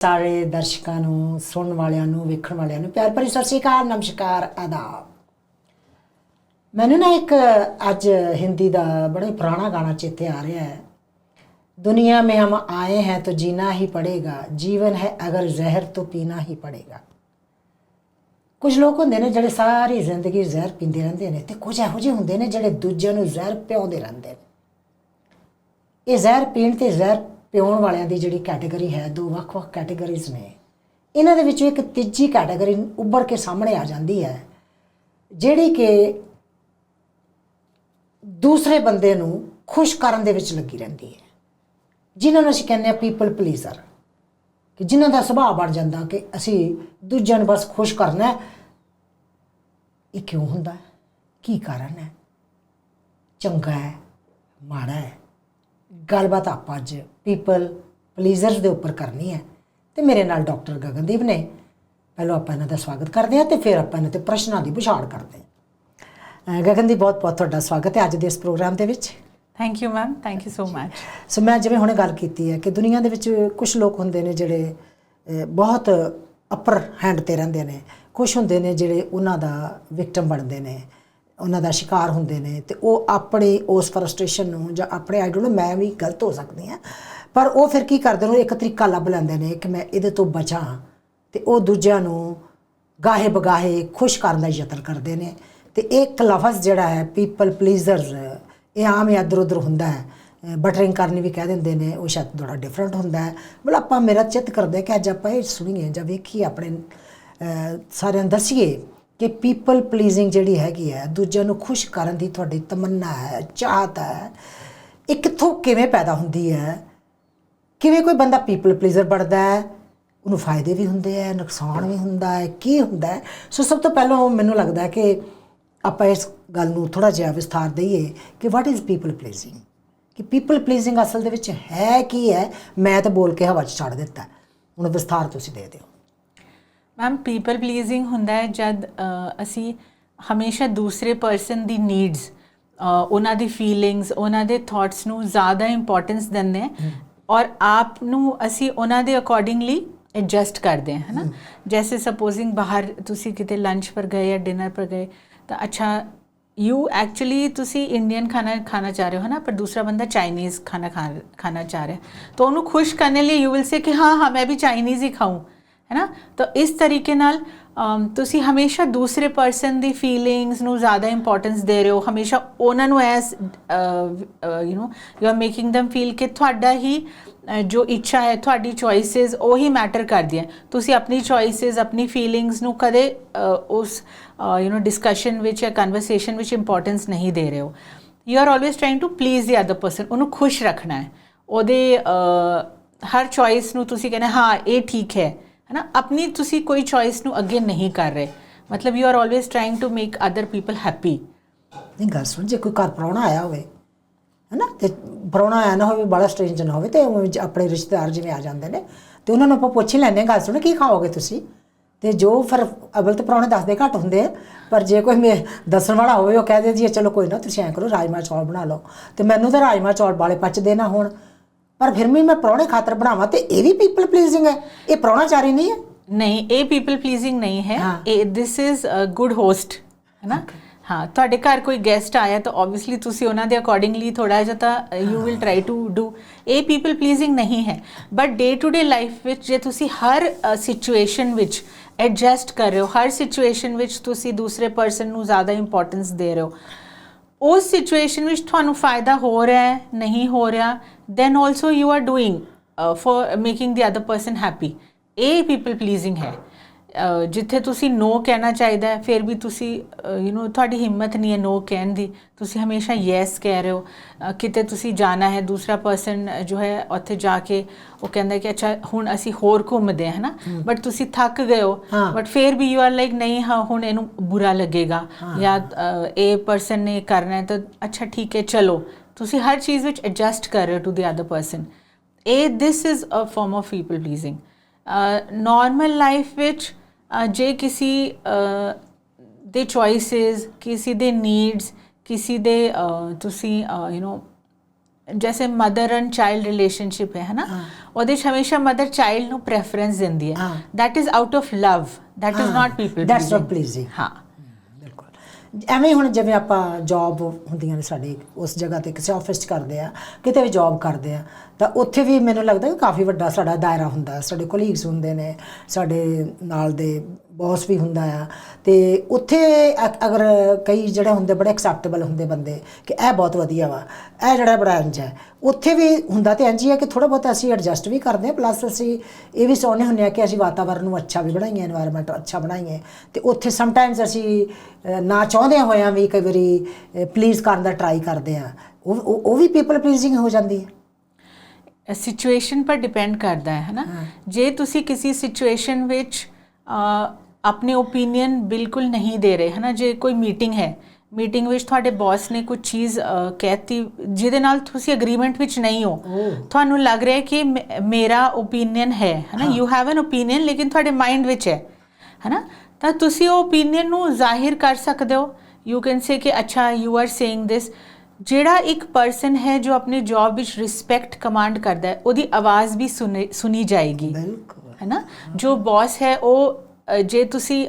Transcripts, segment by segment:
ਸਾਰੇ ਦਰਸ਼ਕਾਂ ਨੂੰ, ਸੁਣਨ ਵਾਲਿਆਂ ਨੂੰ, ਵੇਖਣ ਵਾਲਿਆਂ ਨੂੰ ਪਿਆਰ ਭਰੀ ਸਤਿ ਸ੍ਰੀ ਅਕਾਲ, ਨਮਸਕਾਰ ਅਦਾ ਮੈਨੂੰ ਨਾ ਇੱਕ ਅੱਜ ਹਿੰਦੀ ਦਾ ਬੜਾ ਪੁਰਾਣਾ ਗਾਣਾ ਚੇਤੇ ਆ ਰਿਹਾ ਹੈ। ਦੁਨੀਆ ਮੇ ਹਮ ਆਏ ਹੈ ਤੋ ਜੀਣਾ ਹੀ ਪੜੇਗਾ, ਜੀਵਨ ਹੈ ਅਗਰ ਜ਼ਹਿਰ ਤੋ ਪੀਣਾ ਹੀ ਪੜੇਗਾ। ਕੁਝ ਲੋਕ ਹੁੰਦੇ ਨੇ ਜਿਹੜੇ ਸਾਰੀ ਜ਼ਿੰਦਗੀ ਜ਼ਹਿਰ ਪੀਂਦੇ ਰਹਿੰਦੇ ਨੇ ਤੇ ਕੁਝ ਇਹੋ ਜਿਹੇ ਹੁੰਦੇ ਨੇ ਜਿਹੜੇ ਦੂਜਿਆਂ ਨੂੰ ਜ਼ਹਿਰ ਪਿਉਂਦੇ ਰਹਿੰਦੇ ਨੇ। ਇਹ ਜ਼ਹਿਰ ਪੀਣ ਤੇ ਜ਼ਹਿਰ ਪਿਉਣ ਵਾਲਿਆਂ ਦੀ ਜਿਹੜੀ ਕੈਟਾਗਰੀ ਹੈ, ਦੋ ਵੱਖ-ਵੱਖ ਕੈਟਾਗਰੀਜ਼ ਨੇ। ਇਹਨਾਂ ਦੇ ਵਿੱਚੋਂ ਇੱਕ ਤੀਜੀ ਕੈਟਾਗਰੀ ਉੱਭਰ ਕੇ ਸਾਹਮਣੇ ਆ ਜਾਂਦੀ ਹੈ, ਜਿਹੜੀ ਕਿ ਦੂਸਰੇ ਬੰਦੇ ਨੂੰ ਖੁਸ਼ ਕਰਨ ਦੇ ਵਿੱਚ ਲੱਗੀ ਰਹਿੰਦੀ ਹੈ। ਜਿਨ੍ਹਾਂ ਨੂੰ ਅਸੀਂ ਕਹਿੰਦੇ ਆ ਪੀਪਲ ਪਲੀਜ਼ਰ ਕਿ ਜਿਨ੍ਹਾਂ ਦਾ ਸੁਭਾਅ ਬਣ ਜਾਂਦਾ ਕਿ ਅਸੀਂ ਦੂਜਿਆਂ ਨੂੰ ਬਸ ਖੁਸ਼ ਕਰਨਾ ਇਹ ਕਿਉਂ ਹੁੰਦਾ ਕੀ ਕਾਰਨ ਹੈ? ਚੰਗਾ ਹੈ? ਮਾੜਾ ਹੈ? ਗੱਲਬਾਤ ਆਪਾਂ ਅੱਜ ਪੀਪਲ ਪਲੀਜ਼ਰਸ ਦੇ ਉੱਪਰ ਕਰਨੀ ਹੈ। ਤੇ ਮੇਰੇ ਨਾਲ ਡਾਕਟਰ ਗਗਨਦੀਪ ਨੇ ਪਹਿਲਾਂ ਆਪਾਂ ਇਹਨਾਂ ਦਾ ਸਵਾਗਤ ਕਰਦੇ ਹਾਂ ਤੇ ਫਿਰ ਆਪਾਂ ਇਹਨਾਂ ਤੇ ਪ੍ਰਸ਼ਨਾਂ ਦੀ ਪੁਛਾੜ ਕਰਦੇ ਹਾਂ। ਗਗਨਦੀਪ ਬਹੁਤ ਬਹੁਤ ਤੁਹਾਡਾ ਸਵਾਗਤ ਹੈ ਅੱਜ ਦੇ ਇਸ ਪ੍ਰੋਗਰਾਮ ਦੇ ਵਿੱਚ। Thank you ma'am thank you so much so ਮੈਂ ਜਿਵੇਂ ਹੁਣੇ ਗੱਲ ਕੀਤੀ ਹੈ ਕਿ ਦੁਨੀਆ ਦੇ ਵਿੱਚ ਕੁਝ ਲੋਕ ਹੁੰਦੇ ਨੇ ਜਿਹੜੇ ਬਹੁਤ ਅਪਰ ਹੈਂਡ ਤੇ ਰਹਿੰਦੇ ਨੇ। ਕੁਝ ਹੁੰਦੇ ਨੇ ਜਿਹੜੇ ਉਹਨਾਂ ਦਾ ਵਿਕਟਮ ਬਣਦੇ ਨੇ। ਉਹਨਾਂ ਦਾ ਸ਼ਿਕਾਰ ਹੁੰਦੇ ਨੇ ਤੇ ਉਹ ਆਪਣੇ ਉਸ ਫਰਸਟ੍ਰੇਸ਼ਨ ਨੂੰ ਜਾਂ ਆਪਣੇ ਆਈਡਲ ਨੂੰ ਮੈਂ ਵੀ ਗਲਤ ਹੋ ਸਕਦੀ ਹਾਂ। ਪਰ ਉਹ ਫਿਰ ਕੀ ਕਰਦੇ ਨੇ, ਉਹ ਇੱਕ ਤਰੀਕਾ ਲੱਭ ਲੈਂਦੇ ਨੇ ਕਿ ਮੈਂ ਇਹਦੇ ਤੋਂ ਬਚਾਂ ਤੇ ਉਹ ਦੂਜਿਆਂ ਨੂੰ ਗਾਹੇ ਬਗਾਹੇ ਖੁਸ਼ ਕਰਨ ਦਾ ਯਤਨ ਕਰਦੇ ਨੇ। ਤੇ ਇੱਕ ਲਫ਼ਜ਼ ਜਿਹੜਾ ਹੈ ਪੀਪਲ ਪਲੀਜ਼ਰਸ ਇਹ ਆਮ ਹੀ ਇੱਧਰ ਉੱਧਰ ਹੁੰਦਾ ਹੈ। ਬਟਰਿੰਗ ਕਰਨੀ ਵੀ ਕਹਿ ਦਿੰਦੇ ਨੇ, ਉਹ ਸ਼ਾਇਦ ਥੋੜਾ ਡਿਫਰੈਂਟ ਹੁੰਦਾ ਹੈ। ਮਤਲਬ ਆਪਾਂ ਮੇਰਾ ਚਿੱਤ ਕਰਦਾ ਕਿ ਅੱਜ ਆਪਾਂ ਇਹ ਸੁਣੀਏ ਜਾਂ ਵੇਖੀਏ ਆਪਣੇ ਸਾਰਿਆਂ ਨੂੰ ਦੱਸੀਏ ਕਿ ਪੀਪਲ ਪਲੀਜ਼ਿੰਗ ਜਿਹੜੀ ਹੈਗੀ ਹੈ, ਦੂਜਿਆਂ ਨੂੰ ਖੁਸ਼ ਕਰਨ ਦੀ ਤੁਹਾਡੀ ਤਮੰਨਾ ਹੈ, ਚਾਹਤ ਹੈ। ਇਹ ਕਿੱਥੋਂ ਕਿਵੇਂ ਪੈਦਾ ਹੁੰਦੀ ਹੈ? ਕਿਵੇਂ ਕੋਈ ਬੰਦਾ ਪੀਪਲ ਪਲੀਜ਼ਰ ਬਣਦਾ ਹੈ? ਉਹਨੂੰ ਫਾਇਦੇ ਵੀ ਹੁੰਦੇ ਆ ਨੁਕਸਾਨ ਵੀ ਹੁੰਦਾ ਹੈ, ਕੀ ਹੁੰਦਾ ਹੈ? ਸੋ ਸਭ ਤੋਂ ਪਹਿਲਾਂ ਮੈਨੂੰ ਲੱਗਦਾ ਹੈ ਕਿ ਆਪਾਂ ਇਸ ਗੱਲ ਨੂੰ ਥੋੜਾ ਜਿਹਾ ਵਿਸਥਾਰ ਦਈਏ ਕਿ ਵਾਟ ਇਜ਼ ਪੀਪਲ ਪਲੀਜ਼ਿੰਗ ਕਿ ਪੀਪਲ ਪਲੀਜ਼ਿੰਗ ਅਸਲ ਦੇ ਵਿੱਚ ਹੈ ਕੀ ਹੈ? ਮੈਂ ਤਾਂ ਬੋਲ ਕੇ ਹਵਾ 'ਚ ਛੱਡ ਦਿੱਤਾ। ਹੁਣ ਵਿਸਥਾਰ ਤੁਸੀਂ ਦੇ ਦਿਓ। ਮੈਮ ਪੀਪਲ ਪਲੀਜ਼ਿੰਗ ਹੁੰਦਾ ਹੈ ਜਦ ਅਸੀਂ ਹਮੇਸ਼ਾ ਦੂਸਰੇ ਪਰਸਨ ਦੀ ਨੀਡਸ ਉਹਨਾਂ ਦੀ ਫੀਲਿੰਗਸ ਉਹਨਾਂ ਦੇ ਥਾਟਸ ਨੂੰ ਜ਼ਿਆਦਾ ਇੰਪੋਰਟੈਂਸ ਦਿੰਦੇ ਔਰ ਆਪ ਨੂੰ ਅਸੀਂ ਉਹਨਾਂ ਦੇ ਅਕੋਰਡਿੰਗਲੀ ਐਡਜਸਟ ਕਰਦੇ ਹਾਂ ਹੈ। ਨਾ ਜੈਸੇ ਸਪੋਜ਼ਿੰਗ ਬਾਹਰ ਤੁਸੀਂ ਕਿਤੇ ਲੰਚ ਪਰ ਗਏ ਜਾਂ ਡਿਨਰ ਪਰ ਗਏ ਤਾਂ ਅੱਛਾ ਯੂ ਐਕਚੁਅਲੀ ਤੁਸੀਂ ਇੰਡੀਅਨ ਖਾਣਾ ਖਾਣਾ ਚਾਹ ਰਹੇ ਹੋ ਨਾ ਪਰ ਦੂਸਰਾ ਬੰਦਾ ਚਾਈਨੀਜ਼ ਖਾਣਾ ਖਾਣਾ ਚਾਹ ਰਿਹਾ। ਤਾਂ ਉਹਨੂੰ ਖੁਸ਼ ਕਰਨੇ ਲਈ ਯੂ ਵਿਲ ਸੇ ਕਿ ਹਾਂ ਹਾਂ ਮੈਂ ਵੀ ਚਾਈਨੀਜ਼ ਹੀ ਖਾऊं ਹੈ ਨਾ ਤਾਂ ਇਸ ਤਰੀਕੇ ਨਾਲ ਅਮ, ਤੁਸੀਂ ਹਮੇਸ਼ਾ ਦੂਸਰੇ ਪਰਸਨ ਦੀ ਫੀਲਿੰਗਸ ਨੂੰ ਜ਼ਿਆਦਾ ਇੰਪੋਰਟੈਂਸ ਦੇ ਰਹੇ ਹੋ ਹਮੇਸ਼ਾ ਉਹਨਾਂ ਨੂੰ as you know you are making them feel ਕਿ ਤੁਹਾਡਾ ਹੀ ਅ, ਜੋ ਇੱਛਾ ਹੈ ਤੁਹਾਡੀ ਚੋਇਸਸ ਉਹੀ ਮੈਟਰ ਕਰਦੀਆਂ ਤੁਸੀਂ ਆਪਣੀ ਚੋਇਸਸ ਆਪਣੀ ਫੀਲਿੰਗਸ ਨੂੰ ਕਦੇ ਅ, ਉਸ ਯੂ نو ਡਿਸਕਸ਼ਨ ਵਿੱਚ ਜਾਂ ਕਨਵਰਸੇਸ਼ਨ ਵਿੱਚ ਇੰਪੋਰਟੈਂਸ ਨਹੀਂ ਦੇ ਰਹੇ ਹੋ you are always trying to please the other person ਉਹਨੂੰ ਖੁਸ਼ ਰੱਖਣਾ ਹੈ ਉਹਦੇ ਅ, ਹਰ ਚੋਇਸ ਨੂੰ ਤੁਸੀਂ ਕਹਿੰਦੇ ਹਾਂ ਇਹ ਠੀਕ ਹੈ ਹੈਨਾ? ਆਪਣੀ ਤੁਸੀਂ ਕੋਈ ਚੋਇਸ ਨੂੰ ਅੱਗੇ ਨਹੀਂ ਕਰ ਰਹੇ। ਮਤਲਬ you are always trying to make other people happy ਨਹੀਂ, ਗੱਲ ਸੁਣ, ਜੇ ਕੋਈ ਘਰ ਪ੍ਰਾਹੁਣਾ ਆਇਆ ਹੋਵੇ, ਹੈਨਾ? ਤੇ ਪਰੌਣਾ ਆਇਆ ਨਾ ਹੋਵੇ ਬੜਾ ਸਟ੍ਰੇਂਜ ਨਾ ਹੋਵੇ, ਤੇ ਉਵੇਂ ਆਪਣੇ ਰਿਸ਼ਤੇਦਾਰ ਜਿਵੇਂ ਆ ਜਾਂਦੇ ਨੇ, ਤੇ ਉਹਨਾਂ ਨੂੰ ਆਪਾਂ ਪੁੱਛ ਹੀ ਲੈਂਦੇ ਹਾਂ, ਗੱਲ ਸੁਣ, ਕੀ ਖਾਓਗੇ ਤੁਸੀਂ? ਤੇ ਜੋ ਫਿਰ ਅਵਲ ਤੇ ਪ੍ਰਾਹੁਣੇ ਦੱਸਦੇ ਘੱਟ ਹੁੰਦੇ ਆ, ਪਰ ਜੇ ਕੋਈ ਮੇ ਦੱਸਣ ਵਾਲਾ ਹੋਵੇ, ਉਹ ਕਹਿ ਦੇ ਜੀ ਚਲੋ ਕੋਈ ਨਾ, ਤੁਸੀਂ ਐਂ ਕਰੋ, ਰਾਜਮਾ ਚੌਲ ਬਣਾ ਲਓ। ਤੇ ਮੈਨੂੰ ਤਾਂ ਰਾਜਮਾ ਚੌਲ ਵਾਲੇ ਪਚਦੇ ਨਾ ਹੋਣ। ਪਰ ਫਿਰ ਵੀ ਮੈਂ ਪ੍ਰਾਹੁਣੇ ਖਾਤਰ ਬਣਾਵਾਂ ਤੇ ਇਹ ਵੀ ਪੀਪਲ ਪਲੀਜ਼ਿੰਗ ਹੈ। ਇਹ ਪ੍ਰਾਹੁਣਾਚਾਰੀ ਨਹੀਂ ਹੈ। ਨਹੀਂ ਇਹ ਪੀਪਲ ਪਲੀਜ਼ਿੰਗ ਨਹੀਂ ਹੈ। ਇਹ this is a good host ਹੈ ਨਾ? ਹਾਂ ਤੁਹਾਡੇ ਘਰ ਕੋਈ ਗੈਸਟ ਆਇਆ ਤਾਂ ਆਬਵੀਅਸਲੀ ਤੁਸੀਂ ਉਹਨਾਂ ਦੇ ਅਕੋਰਡਿੰਗਲੀ ਥੋੜਾ ਜਿਹਾ ਤਾਂ you will try to do ਇਹ ਪੀਪਲ ਪਲੀਜ਼ਿੰਗ ਨਹੀਂ ਹੈ। But day to day life ਵਿੱਚ ਜੇ ਤੁਸੀਂ ਹਰ ਸਿਚੁਏਸ਼ਨ ਵਿੱਚ ਐਡਜਸਟ ਕਰ ਰਹੇ ਹੋ ਹਰ ਸਿਚੁਏਸ਼ਨ ਵਿੱਚ ਤੁਸੀਂ ਦੂਸਰੇ ਪਰਸਨ ਨੂੰ ਜ਼ਿਆਦਾ ਇੰਪੋਰਟੈਂਸ ਦੇ ਰਹੇ ਹੋ ਉਸ ਸਿਚੁਏਸ਼ਨ ਵਿੱਚ ਤੁਹਾਨੂੰ ਫਾਇਦਾ ਹੋ ਰਿਹਾ ਹੈ ਨਹੀਂ ਹੋ ਰਿਹਾ then also you are doing uh, for making the other person happy. ਇਹ people pleasing ਹੈ ਜਿੱਥੇ ਤੁਸੀਂ ਨੋ ਕਹਿਣਾ ਚਾਹੀਦਾ ਹੈ ਫਿਰ ਵੀ ਤੁਸੀਂ ਯੂ نو ਤੁਹਾਡੀ ਹਿੰਮਤ ਨਹੀਂ ਹੈ ਨੋ ਕਹਿਣ ਦੀ ਤੁਸੀਂ ਹਮੇਸ਼ਾ ਯੈਸ ਕਹਿ ਰਹੇ ਹੋ ਕਿਤੇ ਤੁਸੀਂ ਜਾਣਾ ਹੈ ਦੂਸਰਾ ਪਰਸਨ ਜੋ ਹੈ ਉੱਥੇ ਜਾ ਕੇ ਉਹ ਕਹਿੰਦਾ ਕਿ ਅੱਛਾ ਹੁਣ ਅਸੀਂ ਹੋਰ ਘੁੰਮਦੇ ਹਾਂ ਨਾ ਬਟ ਤੁਸੀਂ ਥੱਕ ਗਏ ਹੋ ਬਟ ਫਿਰ ਵੀ ਯੂ ਆਰ ਲਾਈਕ ਨਹੀਂ ਹਾਂ ਹੁਣ ਇਹਨੂੰ ਬੁਰਾ ਲੱਗੇਗਾ ਜਾਂ ਇਹ ਪਰਸਨ ਨੇ ਕਰਨਾ ਹੈ ਤਾਂ ਅੱਛਾ ਠੀਕ ਹੈ ਚਲੋ ਤੁਸੀਂ ਹਰ ਚੀਜ਼ ਵਿੱਚ ਐਡਜਸਟ ਕਰ ਰਹੇ ਹੋ ਟੂ ਦੀ ਅਦਰ ਪਰਸਨ ਇਹ this is a form of people pleasing normal life ਵਿੱਚ ਜੇ ਕਿਸੇ ਦੇ ਚੋਇਸਸ ਕਿਸੇ ਦੇ ਨੀਡਸ ਕਿਸੇ ਦੇ ਤੁਸੀਂ ਯੂ نو ਜੈਸੇ ਮਦਰ ਐਂਡ ਚਾਈਲਡ ਰਿਲੇਸ਼ਨਸ਼ਿਪ ਹੈ ਹਨਾ? ਹਾਂ। ਉਹਦੇ 'ਚ ਹਮੇਸ਼ਾ ਮਦਰ ਚਾਈਲਡ ਨੂੰ ਪ੍ਰੈਫਰੈਂਸ ਦਿੰਦੀ ਹੈ। is out of love that is ਹਾਂ, not people that's not pleasing. ਹਾਂ। ਐਵੇਂ ਹੁਣ ਜਿਵੇਂ ਆਪਾਂ ਜੌਬ ਹੁੰਦੀਆਂ ਨੇ ਸਾਡੀ, ਉਸ ਜਗ੍ਹਾ ਤੇ ਕਿਸੇ ਆਫਿਸ 'ਚ ਕਰਦੇ ਆ, ਕਿਤੇ ਵੀ ਜੌਬ ਕਰਦੇ ਆ ਤਾਂ ਉੱਥੇ ਵੀ ਮੈਨੂੰ ਲੱਗਦਾ ਕਿ ਕਾਫੀ ਵੱਡਾ ਸਾਡਾ ਦਾਇਰਾ ਹੁੰਦਾ ਸਾਡੇ ਕੋਲੀਗਸ ਹੁੰਦੇ ਨੇ, ਸਾਡੇ ਨਾਲ ਦੇ ਬੌਸ ਵੀ ਹੁੰਦਾ ਆ। ਤੇ ਉੱਥੇ ਅਗਰ ਕਈ ਜਿਹੜੇ ਹੁੰਦੇ ਬੜੇ ਐਕਸੈਪਟੇਬਲ ਹੁੰਦੇ ਬੰਦੇ ਕਿ ਇਹ ਬਹੁਤ ਵਧੀਆ ਵਾ, ਇਹ ਜਿਹੜਾ ਬੜਾ ਇੰਜ ਹੈ। ਉੱਥੇ ਵੀ ਹੁੰਦਾ ਤੇ ਇੰਜ ਹੀ ਹੈ ਕਿ ਥੋੜਾ ਬਹੁਤ ਅਸੀਂ ਐਡਜਸਟ ਵੀ ਕਰਦੇ ਹਾਂ ਪਲੱਸ ਅਸੀਂ ਇਹ ਵੀ ਸੋਚਨੇ ਹੁੰਦੇ ਆ ਕਿ ਅਸੀਂ ਵਾਤਾਵਰਨ ਨੂੰ ਅੱਛਾ ਵੀ ਬਣਾਈਏ এনवायरमेंट ਅੱਛਾ ਬਣਾਈਏ। ਤੇ ਉੱਥੇ ਸਮਟਾਈਮਸ ਅਸੀਂ ਨਾ ਚਾਹੁੰਦੇ ਹੋਇਆਂ ਵੀ ਕਈ ਵਾਰੀ ਪਲੀਜ਼ ਕਰਨ ਦਾ ਟਰਾਈ ਕਰਦੇ ਆ ਉਹ ਉਹ ਵੀ ਪੀਪਲ ਪਲੀਜ਼ਿੰਗ ਹੋ ਜਾਂਦੀ ਹੈ। ਸਿਚੁਏਸ਼ਨ ਪਰ ਡਿਪੈਂਡ ਕਰਦਾ ਹੈ ਹਨਾ? ਜੇ ਤੁਸੀਂ ਕਿਸੇ ਸਿਚੁਏਸ਼ਨ ਵਿੱਚ ਆਪਣੇ ਓਪੀਨੀਅਨ ਬਿਲਕੁਲ ਨਹੀਂ ਦੇ ਰਹੇ ਹਨਾ? ਜੇ ਕੋਈ ਮੀਟਿੰਗ ਹੈ ਮੀਟਿੰਗ ਵਿੱਚ ਤੁਹਾਡੇ ਬੌਸ ਨੇ ਕੁਝ ਚੀਜ਼ ਕਹਿਤੀ ਜਿਹਦੇ ਨਾਲ ਤੁਸੀਂ ਐਗਰੀਮੈਂਟ ਵਿੱਚ ਨਹੀਂ ਹੋ। ਤੁਹਾਨੂੰ ਲੱਗ ਰਿਹਾ ਕਿ ਮੇਰਾ ਓਪੀਨੀਅਨ ਹੈ ਹਨਾ? ਯੂ ਹੈਵ ਐਨ ਓਪੀਨੀਅਨ ਲੇਕਿਨ ਤੁਹਾਡੇ ਮਾਈਂਡ ਵਿੱਚ ਹੈ ਹਨਾ? ਤਾਂ ਤੁਸੀਂ ਉਹ ਓਪੀਨੀਅਨ ਨੂੰ ਜ਼ਾਹਿਰ ਕਰ ਸਕਦੇ ਹੋ। ਯੂ ਕੈਨ ਸੇ ਕਿ ਅੱਛਾ ਯੂ ਆਰ ਸੇਇੰਗ ਦਿਸ ਜਿਹੜਾ ਇੱਕ ਪਰਸਨ ਹੈ ਜੋ ਆਪਣੀ ਜੌਬ ਵਿੱਚ ਰਿਸਪੈਕਟ ਕਮਾਂਡ ਕਰਦਾ ਹੈ ਉਹਦੀ ਆਵਾਜ਼ ਵੀ ਸੁਣੇ- ਸੁਣੀ ਜਾਏਗੀ। ਬਿਲਕੁਲ। ਹੈ ਨਾ ਜੋ ਬੌਸ ਹੈ ਉਹ ਜੇ ਤੁਸੀਂ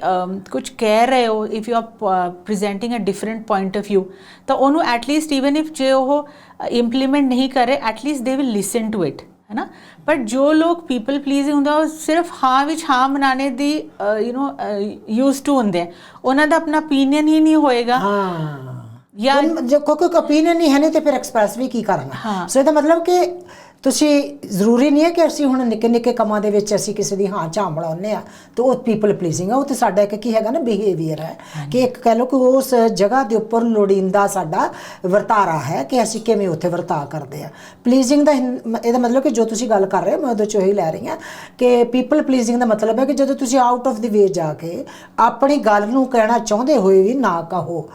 ਕੁਝ ਕਹਿ ਰਹੇ ਹੋ if you are presenting a different point of View ਤਾਂ ਉਹਨੂੰ ਐਟ ਲੀਸਟ ਇਵਨ ਇਫ ਜੇ ਉਹ ਇੰਪਲੀਮੈਂਟ ਨਹੀਂ ਕਰ at least they will listen to it ਹੈ ਨਾ ਪਰ ਜੋ ਲੋਕ ਪੀਪਲ ਪਲੀਜ਼ਿੰਗ ਹੁੰਦਾ ਉਹ ਸਿਰਫ ਹਾਂ ਵਿੱਚ ਹਾਂ ਬਣਾਉਣੇ ਦੀ ਯੂ نو ਯੂਜ਼ ਟੂ ਹੁੰਦੇ ਉਹਨਾਂ ਦਾ ਆਪਣਾ opinion ਹੀ ਨਹੀਂ ਹੋਏਗਾ। ਹਾਂ। ਜਾਂ- ਜਾਂ ਕੋਈ ਕੋਈ opinion ਨਹੀਂ ਹੈ ਨਹੀਂ ਤੇ ਫਿਰ ਐਕਸਪ੍ਰੈਸ ਵੀ ਕੀ ਕਰਨਾ। ਹਾਂ। ਸੋ ਇਹਦਾ ਮਤਲਬ ਕਿ ਤੁਸੀਂ ਜ਼ਰੂਰੀ ਨਹੀਂ ਹੈ ਕਿ ਅਸੀਂ ਹੁਣ ਨਿੱਕੇ ਨਿੱਕੇ ਕੰਮਾਂ ਦੇ ਵਿੱਚ ਅਸੀਂ ਕਿਸੇ ਦੀ ਹਾਂ ਝਾਂ ਬਣਾਉਂਦੇ ਆ ਤੇ ਉਹ ਪੀਪਲ ਪਲੀਜ਼ਿੰਗ ਆ। ਉਹ ਤੇ ਸਾਡਾ ਇੱਕ ਕੀ ਹੈਗਾ ਨਾ ਬਿਹੇਵੀਅਰ ਹੈ ਕਿ ਇੱਕ ਕਹਿ ਲਓ ਕਿ ਉਸ ਜਗ੍ਹਾ ਦੇ ਉੱਪਰ ਲੋੜੀਂਦਾ ਸਾਡਾ ਵਰਤਾਰਾ ਹੈ ਕਿ ਅਸੀਂ ਕਿਵੇਂ ਉੱਥੇ ਵਰਤਾ ਕਰਦੇ ਆ ਪਲੀਜ਼ਿੰਗ ਦਾ ਹਿੰ- ਮ- ਇਹਦਾ ਮਤਲਬ ਕਿ ਜੋ ਤੁਸੀਂ ਗੱਲ ਕਰ ਰਹੇ ਹੋ ਮੈਂ ਉਹਦੇ ਚੋਂ ਹੀ ਲੈ ਰਹੀ ਹਾਂ ਕਿ ਪੀਪਲ ਪਲੀਜ਼ਿੰਗ ਦਾ ਮਤਲਬ ਹੈ ਕਿ ਜਦੋਂ ਤੁਸੀਂ ਆਊਟ ਆਫ ਦੀ ਵੇ ਜਾ ਕੇ ਆਪਣੀ ਗੱਲ ਨੂੰ ਕਹਿਣਾ ਚਾਹੁੰਦੇ ਹੋਏ ਵੀ ਨਾ ਕਹੋ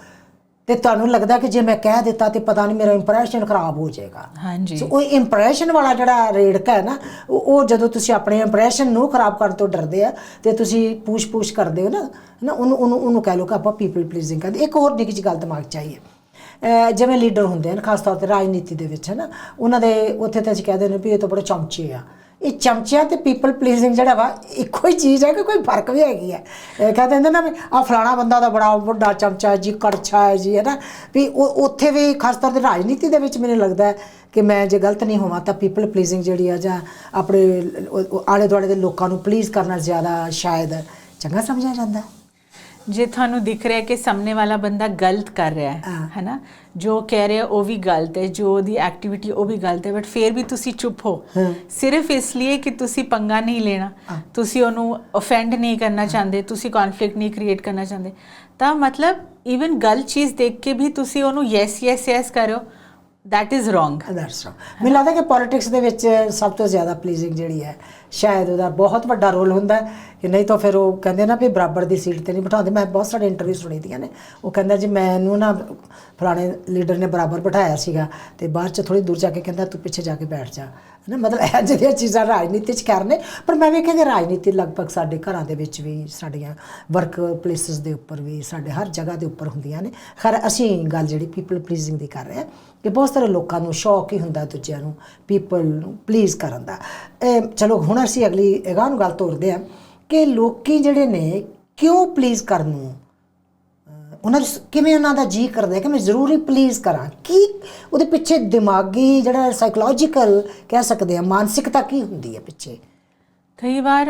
ਤੇ ਤੁਹਾਨੂੰ ਲੱਗਦਾ ਕਿ ਜੇ ਮੈਂ ਕਹਿ ਦਿੱਤਾ ਤੇ ਪਤਾ ਨਹੀਂ ਮੇਰਾ ਇੰਪ੍ਰੈਸ਼ਨ ਖਰਾਬ ਹੋ ਜਾਏਗਾ। ਹਾਂਜੀ। ਸੋ ਉਹ ਇੰਪ੍ਰੈਸ਼ਨ ਵਾਲਾ ਜਿਹੜਾ ਰੇੜਕਾ ਹੈ ਨਾ ਉਹ ਜਦੋਂ ਤੁਸੀਂ ਆਪਣੇ ਇੰਪ੍ਰੈਸ਼ਨ ਨੂੰ ਖਰਾਬ ਕਰਨ ਤੋਂ ਡਰਦੇ ਆ ਤੇ ਤੁਸੀਂ ਪੂਛ-ਪੂਛ ਕਰਦੇ ਹੋ ਨਾ ਨਾ ਉਹਨੂੰ ਉਹਨੂੰ ਉਹਨੂੰ ਕਹਿ ਲਓ ਕਿ ਆਪਾਂ ਪੀਪਲ ਪਲੀਜ਼ਿੰਗ ਕਰਦੇ। ਇੱਕ ਹੋਰ ਨਿੱਕੀ ਜਿਹੀ ਗੱਲ ਦਿਮਾਗ 'ਚ ਆਈ ਹੈ। ਜਿਵੇਂ ਲੀਡਰ ਹੁੰਦੇ ਹਨ ਖਾਸ ਤੌਰ ਤੇ ਰਾਜਨੀਤੀ ਦੇ ਵਿੱਚ ਹੈ ਨਾ ਉਹਨਾਂ ਦੇ ਉੱਥੇ ਤਾਂ ਅਸੀਂ ਕਹਿੰਦੇ ਨੇ ਵੀ ਇਹ ਤਾਂ ਬੜੇ ਚਮਚੇ ਆ। ਇਹ ਚਮਚਿਆਂ ਤੇ ਪੀਪਲ ਪਲੀਜ਼ਿੰਗ ਜਿਹੜਾ ਵਾ, ਇੱਕੋ ਹੀ ਚੀਜ਼ ਹੈ ਕਿ ਕੋਈ ਫ਼ਰਕ ਵੀ ਹੈਗੀ ਹੈ। ਇਹ ਕਹਿੰਦੇ ਹੁੰਦੇ ਨਾ ਵੀ ਆ ਫਲਾਣਾ ਬੰਦਾ ਦਾ ਬੜਾ ਵੱਡਾ ਚਮਚਾ ਹੈ ਜੀ, ਕੜਛਾ ਹੈ ਜੀ ਹੈ ਨਾ ਵੀ ਉਹ, ਉੱਥੇ ਵੀ ਖਾਸ ਤੌਰ ਤੇ ਰਾਜਨੀਤੀ ਦੇ ਵਿੱਚ ਮੈਨੂੰ ਲੱਗਦਾ ਹੈ ਕਿ ਮੈਂ ਜੇ ਗਲਤ ਨਹੀਂ ਹੋਵਾਂ ਤਾਂ ਪੀਪਲ ਪਲੀਜ਼ਿੰਗ ਜਿਹੜੀ ਆ ਜਾਂ ਆਪਣੇ ਆਲੇ ਦੁਆਲੇ ਦੇ ਲੋਕਾਂ ਨੂੰ ਪਲੀਜ਼ ਕਰਨਾ ਜ਼ਿਆਦਾ ਸ਼ਾਇਦ ਚੰਗਾ ਸਮਝਿਆ ਜਾਂਦਾ ਹੈ। ਜੇ ਤੁਹਾਨੂੰ ਦਿਖ ਰਿਹਾ ਕਿ ਸਾਹਮਣੇ ਵਾਲਾ ਬੰਦਾ ਗਲਤ ਕਰ ਰਿਹਾ ਹੈ। ਹੈਨਾ ਜੋ ਕਹਿ ਰਿਹਾ ਉਹ ਵੀ ਗਲਤ ਹੈ ਜੋ ਉਹਦੀ ਐਕਟੀਵਿਟੀ ਉਹ ਵੀ ਗਲਤ ਹੈ ਬਟ ਫਿਰ ਵੀ ਤੁਸੀਂ ਚੁੱਪ ਹੋ। ਸਿਰਫ ਇਸ ਲਈ ਕਿ ਤੁਸੀਂ ਪੰਗਾ ਨਹੀਂ ਲੈਣਾ। ਤੁਸੀਂ ਉਹਨੂੰ ਅਫੈਂਡ ਨਹੀਂ ਕਰਨਾ ਚਾਹੁੰਦੇ ਤੁਸੀਂ ਕਨਫਲਿਕਟ ਨਹੀਂ ਕ੍ਰੀਏਟ ਕਰਨਾ ਚਾਹੁੰਦੇ ਤਾਂ ਮਤਲਬ ਇਵਨ ਗਲਤ ਚੀਜ਼ ਦੇਖ ਕੇ ਵੀ ਤੁਸੀਂ ਉਹਨੂੰ ਯੈਸ ਯੈਸ ਯੈਸ ਕਰੋ ਦੈਟ ਇਜ਼ ਰੋਂਗ ਦੈਟਸ ਮੈਨੂੰ ਲੱਗਦਾ ਕਿ ਪੋਲਿਟਿਕਸ ਦੇ ਵਿੱਚ ਸਭ ਤੋਂ ਜ਼ਿਆਦਾ ਪਲੀਜ਼ਿੰਗ ਜਿਹੜੀ ਹੈ, ਸ਼ਾਇਦ ਉਹਦਾ ਬਹੁਤ ਵੱਡਾ ਰੋਲ ਹੁੰਦਾ ਕਿ ਨਹੀਂ ਤਾਂ ਫਿਰ ਉਹ ਕਹਿੰਦੇ ਨਾ ਵੀ ਬਰਾਬਰ ਦੀ ਸੀਟ ਤੇ ਨਹੀਂ ਬਿਠਾਉਂਦੇ। ਮੈਂ ਬਹੁਤ ਸਾਰੇ ਇੰਟਰਵਿਊ ਸੁਣੀ ਦੀਆਂ ਨੇ। ਉਹ ਕਹਿੰਦਾ ਜੀ, ਮੈਨੂੰ ਨਾ ਫਲਾਣੇ ਲੀਡਰ ਨੇ ਬਰਾਬਰ ਬਿਠਾਇਆ ਸੀਗਾ ਤੇ ਬਾਅਦ ਚ ਥੋੜੀ ਦੂਰ ਜਾ ਕੇ ਕਹਿੰਦਾ, ਤੂੰ ਪਿੱਛੇ ਜਾ ਕੇ ਬੈਠ ਜਾ। ਨਾ, ਮਤਲਬ ਇਹ ਜਿਹੜੀਆਂ ਚੀਜ਼ਾਂ ਰਾਜਨੀਤੀ ਚ ਕਰਨੇ ਪਰ ਮੈਂ ਵੇਖਿਆ ਕਿ ਰਾਜਨੀਤੀ ਲਗਭਗ ਸਾਡੇ ਘਰਾਂ ਦੇ ਵਿੱਚ ਵੀ, ਸਾਡੀਆਂ ਵਰਕ ਪਲੇਸਿਸ ਦੇ ਉੱਪਰ ਵੀ, ਸਾਡੇ ਹਰ ਜਗ੍ਹਾ ਦੇ ਉੱਪਰ ਹੁੰਦੀਆਂ ਨੇ। ਖੈਰ, ਅਸੀਂ ਗੱਲ ਜਿਹੜੀ ਪੀਪਲ ਪਲੀਜ਼ਿੰਗ ਦੀ ਕਰ ਰਹੇ ਹਾਂ, ਕਿ ਬਹੁਤ ਸਾਰੇ ਲੋਕਾਂ ਨੂੰ ਸ਼ੌਕ ਹੀ ਹੁੰਦਾ ਦੂਜਿਆਂ ਨੂੰ ਪੀਪਲ ਨੂੰ ਪਲੀਜ਼ ਕਰਨ ਦਾ। ਇਹ ਚਲੋ, ਹੁਣ ਅਸੀਂ ਅਗਲੀ ਅਗਾਂਹ ਨੂੰ ਗੱਲ ਤੋਰਦੇ ਹਾਂ ਕਿ ਲੋਕੀ ਜਿਹੜੇ ਨੇ, ਕਿਉਂ ਪਲੀਜ਼ ਕਰਨ ਨੂੰ ਉਹਨਾਂ ਨੂੰ ਸ- ਕਿਵੇਂ ਉਹਨਾਂ ਦਾ ਜੀ ਕਰਦਾ ਹੈ ਕਿ ਮੈਂ ਜ਼ਰੂਰੀ ਪਲੀਜ਼ ਕਰਾਂ? ਕੀ ਉਹਦੇ ਪਿੱਛੇ ਦਿਮਾਗੀ ਜਿਹੜਾ ਸਾਈਕੋਲੋਜੀਕਲ ਕਹਿ ਸਕਦੇ ਆ ਮਾਨਸਿਕਤਾ ਕੀ ਹੁੰਦੀ ਹੈ ਪਿੱਛੇ? ਕਈ ਵਾਰ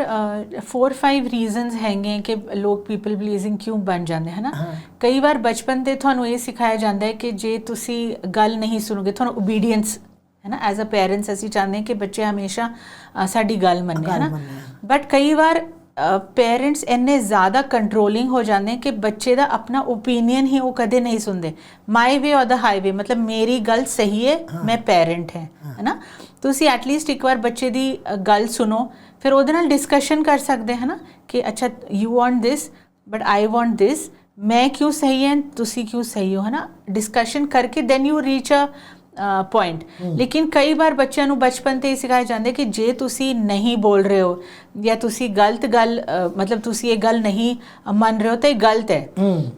4-5 ਰੀਜ਼ਨਸ ਹੈਗੇ ਕਿ ਲੋਕ ਪੀਪਲ ਪਲੀਜ਼ਿੰਗ ਕਿਉਂ ਬਣ ਜਾਂਦੇ ਹਨਾ? ਹਾਂ। ਕਈ ਵਾਰ ਬਚਪਨ ਤੇ ਤੁਹਾਨੂੰ ਇਹ ਸਿਖਾਇਆ ਜਾਂਦਾ ਹੈ ਕਿ ਜੇ ਤੁਸੀਂ ਗੱਲ ਨਹੀਂ ਸੁਣੋਗੇ ਤੁਹਾਨੂੰ ਓਬੀਡੀਐਂਸ ਹੈ ਨਾ ਐਜ਼ ਅ ਪੇਰੈਂਟਸ ਅਸੀਂ ਚਾਹੁੰਦੇ ਹਾਂ ਕਿ ਬੱਚੇ ਹਮੇਸ਼ਾ ਸਾਡੀ ਗੱਲ ਮੰਨੇ ਹਨਾ? ਮੰਨੇ। ਬਟ ਕਈ ਵਾਰ ਪੇਰੈਂਟਸ ਇੰਨੇ ਜ਼ਿਆਦਾ ਕੰਟਰੋਲਿੰਗ ਹੋ ਜਾਂਦੇ ਕਿ ਬੱਚੇ ਦਾ ਆਪਣਾ ਓਪੀਨੀਅਨ ਹੀ ਉਹ ਕਦੇ ਨਹੀਂ ਸੁਣਦੇ। ਮਾਈ ਵੇ অর ਦਾ ਹਾਈਵੇ ਮਤਲਬ ਮੇਰੀ ਗੱਲ ਸਹੀ ਹੈ ਮੈਂ ਪੈਰੈਂਟ ਹੈ ਹੈਨਾ ਤੁਸੀਂ ਐਟਲੀਸਟ ਇੱਕ ਵਾਰ ਬੱਚੇ ਦੀ ਗੱਲ ਸੁਣੋ ਫਿਰ ਉਹਦੇ ਨਾਲ ਡਿਸਕਸ਼ਨ ਕਰ ਸਕਦੇ ਹੈ ਨਾ? ਕਿ ਅੱਛਾ you want this but I want this ਮੈਂ ਕਿਉਂ ਸਹੀ ਹਾਂ ਤੁਸੀਂ ਕਿਉਂ ਸਹੀ ਹੋ ਹੈ ਨਾ? ਡਿਸਕਸ਼ਨ ਕਰਕੇ then you reach a point ਲੇਕਿਨ ਕਈ ਵਾਰ ਬੱਚਿਆਂ ਨੂੰ ਬਚਪਨ ਤੇ ਹੀ ਸਿਖਾਇਆ ਜਾਂਦਾ ਕਿ ਜੇ ਤੁਸੀਂ ਨਹੀਂ ਬੋਲ ਰਹੇ ਹੋ ਜਾਂ ਤੁਸੀਂ ਗਲਤ ਗੱਲ ਮਤਲਬ ਤੁਸੀਂ ਇਹ ਗੱਲ ਨਹੀਂ ਮੰਨ ਰਹੇ ਹੋ ਤਾਂ ਇਹ ਗਲਤ ਹੈ।